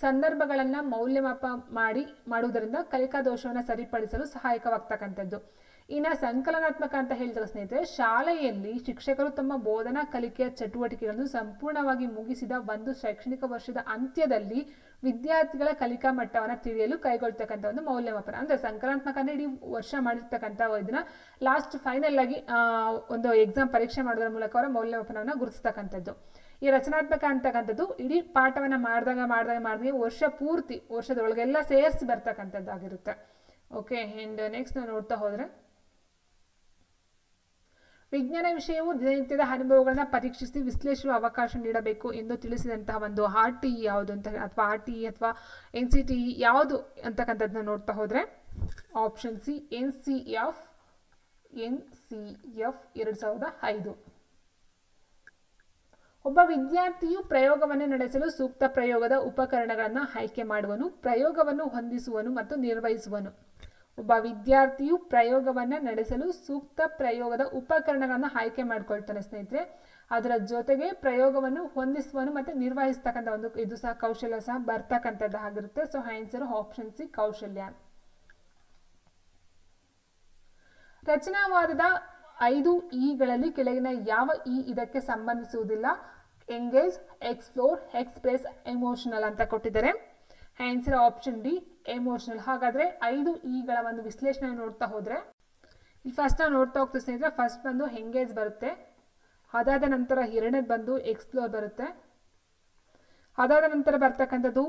ಸಂದರ್ಭಗಳನ್ನು ಮೌಲ್ಯಮಾಪ ಮಾಡಿ, ಮಾಡುವುದರಿಂದ ಕಲಿಕಾ ದೋಷವನ್ನು ಸರಿಪಡಿಸಲು ಸಹಾಯಕವಾಗ್ತಕ್ಕಂಥದ್ದು. ಇನ್ನು ಸಂಕಲನಾತ್ಮಕ ಅಂತ ಹೇಳಿದ್ರೆ ಸ್ನೇಹಿತರೆ, ಶಾಲೆಯಲ್ಲಿ ಶಿಕ್ಷಕರು ತಮ್ಮ ಬೋಧನಾ ಕಲಿಕೆಯ ಚಟುವಟಿಕೆಗಳನ್ನು ಸಂಪೂರ್ಣವಾಗಿ ಮುಗಿಸಿದ ಒಂದು ಶೈಕ್ಷಣಿಕ ವರ್ಷದ ಅಂತ್ಯದಲ್ಲಿ ವಿದ್ಯಾರ್ಥಿಗಳ ಕಲಿಕಾ ಮಟ್ಟವನ್ನು ತಿಳಿಯಲು ಕೈಗೊಳ್ತಕ್ಕಂಥ ಒಂದು ಮೌಲ್ಯಮಾಪನ. ಅಂದರೆ ಸಂಕಲನಾತ್ಮಕ ಅಂದರೆ ಇಡೀ ವರ್ಷ ಮಾಡಿರ್ತಕ್ಕಂಥ ಇದನ್ನ ಲಾಸ್ಟ್ ಫೈನಲ್ ಆಗಿ ಒಂದು ಎಕ್ಸಾಮ್ ಪರೀಕ್ಷೆ ಮಾಡೋದ್ರ ಮೂಲಕ ಅವರ ಮೌಲ್ಯಮಾಪನವನ್ನು ಗುರುತಿಸ್ತಕ್ಕಂಥದ್ದು. ಈ ರಚನಾತ್ಮಕ ಅಂತಕ್ಕಂಥದ್ದು ಇಡೀ ಪಾಠವನ್ನು ಮಾಡಿದಾಗ ಮಾಡಿದಾಗ ಮಾಡಿದಾಗ ವರ್ಷ ಪೂರ್ತಿ ವರ್ಷದೊಳಗೆಲ್ಲ ಸೇರಿಸಿ ಬರ್ತಕ್ಕಂಥದ್ದಾಗಿರುತ್ತೆ. ಓಕೆ ಆ್ಯಂಡ್ ನೆಕ್ಸ್ಟ್ ನಾವು ನೋಡ್ತಾ ಹೋದ್ರೆ ವಿಜ್ಞಾನ ವಿಷಯವು ದಿನನಿತ್ಯದ ಅನುಭವಗಳನ್ನ ಪರೀಕ್ಷಿಸಿ ವಿಶ್ಲೇಷಿಸುವ ಅವಕಾಶ ನೀಡಬೇಕು ಎಂದು ತಿಳಿಸಿದಂತಹ ಒಂದು ಆರ್ ಟಿ ಇ ಯಾವುದು ಅಂತ ಅಥವಾ ಆರ್ ಟಿ ಇ ಅಥವಾ ಎನ್ ಸಿ ಟಿ ಇ ಯಾವುದು ಅಂತಕ್ಕಂಥದ್ದನ್ನ ನೋಡ್ತಾ ಹೋದರೆ option C N C F, N C F ಎರಡು ಸಾವಿರದ ಐದು. ಒಬ್ಬ ವಿದ್ಯಾರ್ಥಿಯು ಪ್ರಯೋಗವನ್ನು ನಡೆಸಲು ಸೂಕ್ತ ಪ್ರಯೋಗದ ಉಪಕರಣಗಳನ್ನು ಆಯ್ಕೆ ಮಾಡುವನು, ಪ್ರಯೋಗವನ್ನು ಹೊಂದಿಸುವನು ಮತ್ತು ನಿರ್ವಹಿಸುವನು. ಒಬ್ಬ ವಿದ್ಯಾರ್ಥಿಯು ಪ್ರಯೋಗವನ್ನು ನಡೆಸಲು ಸೂಕ್ತ ಪ್ರಯೋಗದ ಉಪಕರಣಗಳನ್ನು ಆಯ್ಕೆ ಮಾಡ್ಕೊಳ್ತಾನೆ ಸ್ನೇಹಿತರೆ. ಅದರ ಜೊತೆಗೆ ಪ್ರಯೋಗವನ್ನು ಹೊಂದಿಸುವನು ಮತ್ತು ನಿರ್ವಹಿಸ್ತಕ್ಕಂಥ ಒಂದು, ಇದು ಸಹ ಕೌಶಲ್ಯ ಸಹ ಬರ್ತಕ್ಕಂಥದ್ದು ಆಗಿರುತ್ತೆ. ಸೊ ಆನ್ಸರ್ ಆಪ್ಷನ್ ಸಿ ಕೌಶಲ್ಯ. ರಚನಾವಾದದ ಐದು ಇಗಳಲ್ಲಿ ಕೆಳಗಿನ ಯಾವ ಇ ಇದಕ್ಕೆ ಸಂಬಂಧಿಸುವುದಿಲ್ಲ? ಎಂಗೇಜ್ ಎಕ್ಸ್ಪ್ಲೋರ್ ಎಕ್ಸ್ಪ್ರೆಸ್ ಎಮೋಷನಲ್ ಅಂತ ಕೊಟ್ಟಿದ್ದಾರೆ. ಆನ್ಸರ್ ಆಪ್ಷನ್ ಡಿ ಎಮೋಷನಲ್ ಹಾಗಾದರೆ ಐದು ಇಗಳ ಒಂದು ವಿಶ್ಲೇಷಣೆ ನೋಡ್ತಾ ಹೋದರೆ, ಇಲ್ಲಿ ಫಸ್ಟ್ ನಾವು ನೋಡ್ತಾ ಹೋಗ್ತೀವಿ ಸ್ನೇಹಿತರೆ ಫಸ್ಟ್ ಬಂದು ಹೆಂಗೇಜ್ ಬರುತ್ತೆ, ಅದಾದ ನಂತರ ಎರಡನೇದು ಬಂದು ಎಕ್ಸ್ಪ್ಲೋರ್ ಬರುತ್ತೆ. ಅದಾದ ನಂತರ ಬರ್ತಕ್ಕಂಥದ್ದು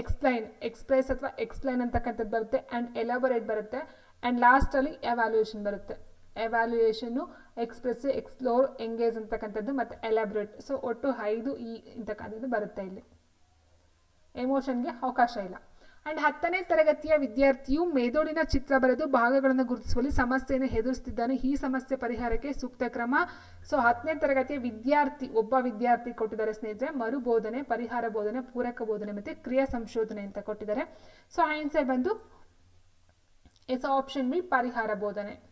ಎಕ್ಸ್ಪ್ಲೈನ್ ಎಕ್ಸ್ಪ್ರೆಸ್ ಅಥವಾ ಎಕ್ಸ್ಪ್ಲೈನ್ ಅಂತಕ್ಕಂಥದ್ದು ಬರುತ್ತೆ ಆ್ಯಂಡ್ ಎಲಾಬೊರೇಟ್ ಬರುತ್ತೆ ಆ್ಯಂಡ್ ಲಾಸ್ಟಲ್ಲಿ ಎವ್ಯಾಲ್ಯೂಯೇಷನ್ ಬರುತ್ತೆ. ಎವ್ಯಾಲ್ಯೂಯೇಷನ್ನು ಎಕ್ಸ್ಪ್ರೆಸ್ ಎಕ್ಸ್ಪ್ಲೋರ್ ಎಂಗೇಜ್ ಅಂತಕ್ಕಂಥದ್ದು, ಮತ್ತು ಎಲಾಬ್ರೇಟ್ ಸೊ ಒಟ್ಟು ಐದು ಈ ಅಂತಕ್ಕಂಥದ್ದು ಬರುತ್ತೆ ಇಲ್ಲಿ. ಎಮೋಷನ್ಗೆ ಅವಕಾಶ ಇಲ್ಲ. ಆ್ಯಂಡ್ ಹತ್ತನೇ ತರಗತಿಯ ವಿದ್ಯಾರ್ಥಿಯು ಮೆದುಳಿನ ಚಿತ್ರ ಬರೆದು ಭಾಗಗಳನ್ನು ಗುರುತಿಸುವಲ್ಲಿ ಸಮಸ್ಯೆಯನ್ನು ಎದುರಿಸುತ್ತಿದ್ದಾನೆ ಈ ಸಮಸ್ಯೆ ಪರಿಹಾರಕ್ಕೆ ಸೂಕ್ತ ಕ್ರಮ. ಸೊ ಹತ್ತನೇ ತರಗತಿಯ ವಿದ್ಯಾರ್ಥಿ, ಒಬ್ಬ ವಿದ್ಯಾರ್ಥಿ ಕೊಟ್ಟಿದ್ದಾರೆ ಸ್ನೇಹಿತರೆ, ಮರುಬೋಧನೆ, ಪರಿಹಾರ ಬೋಧನೆ, ಪೂರಕ ಬೋಧನೆ ಮತ್ತು ಕ್ರಿಯಾ ಸಂಶೋಧನೆ ಅಂತ ಕೊಟ್ಟಿದ್ದಾರೆ. ಸೊ ಆನ್ಸರ್ ಬಂದು ಎಸ್ ಆಪ್ಷನ್ ಬಿ ಪರಿಹಾರ ಬೋಧನೆ.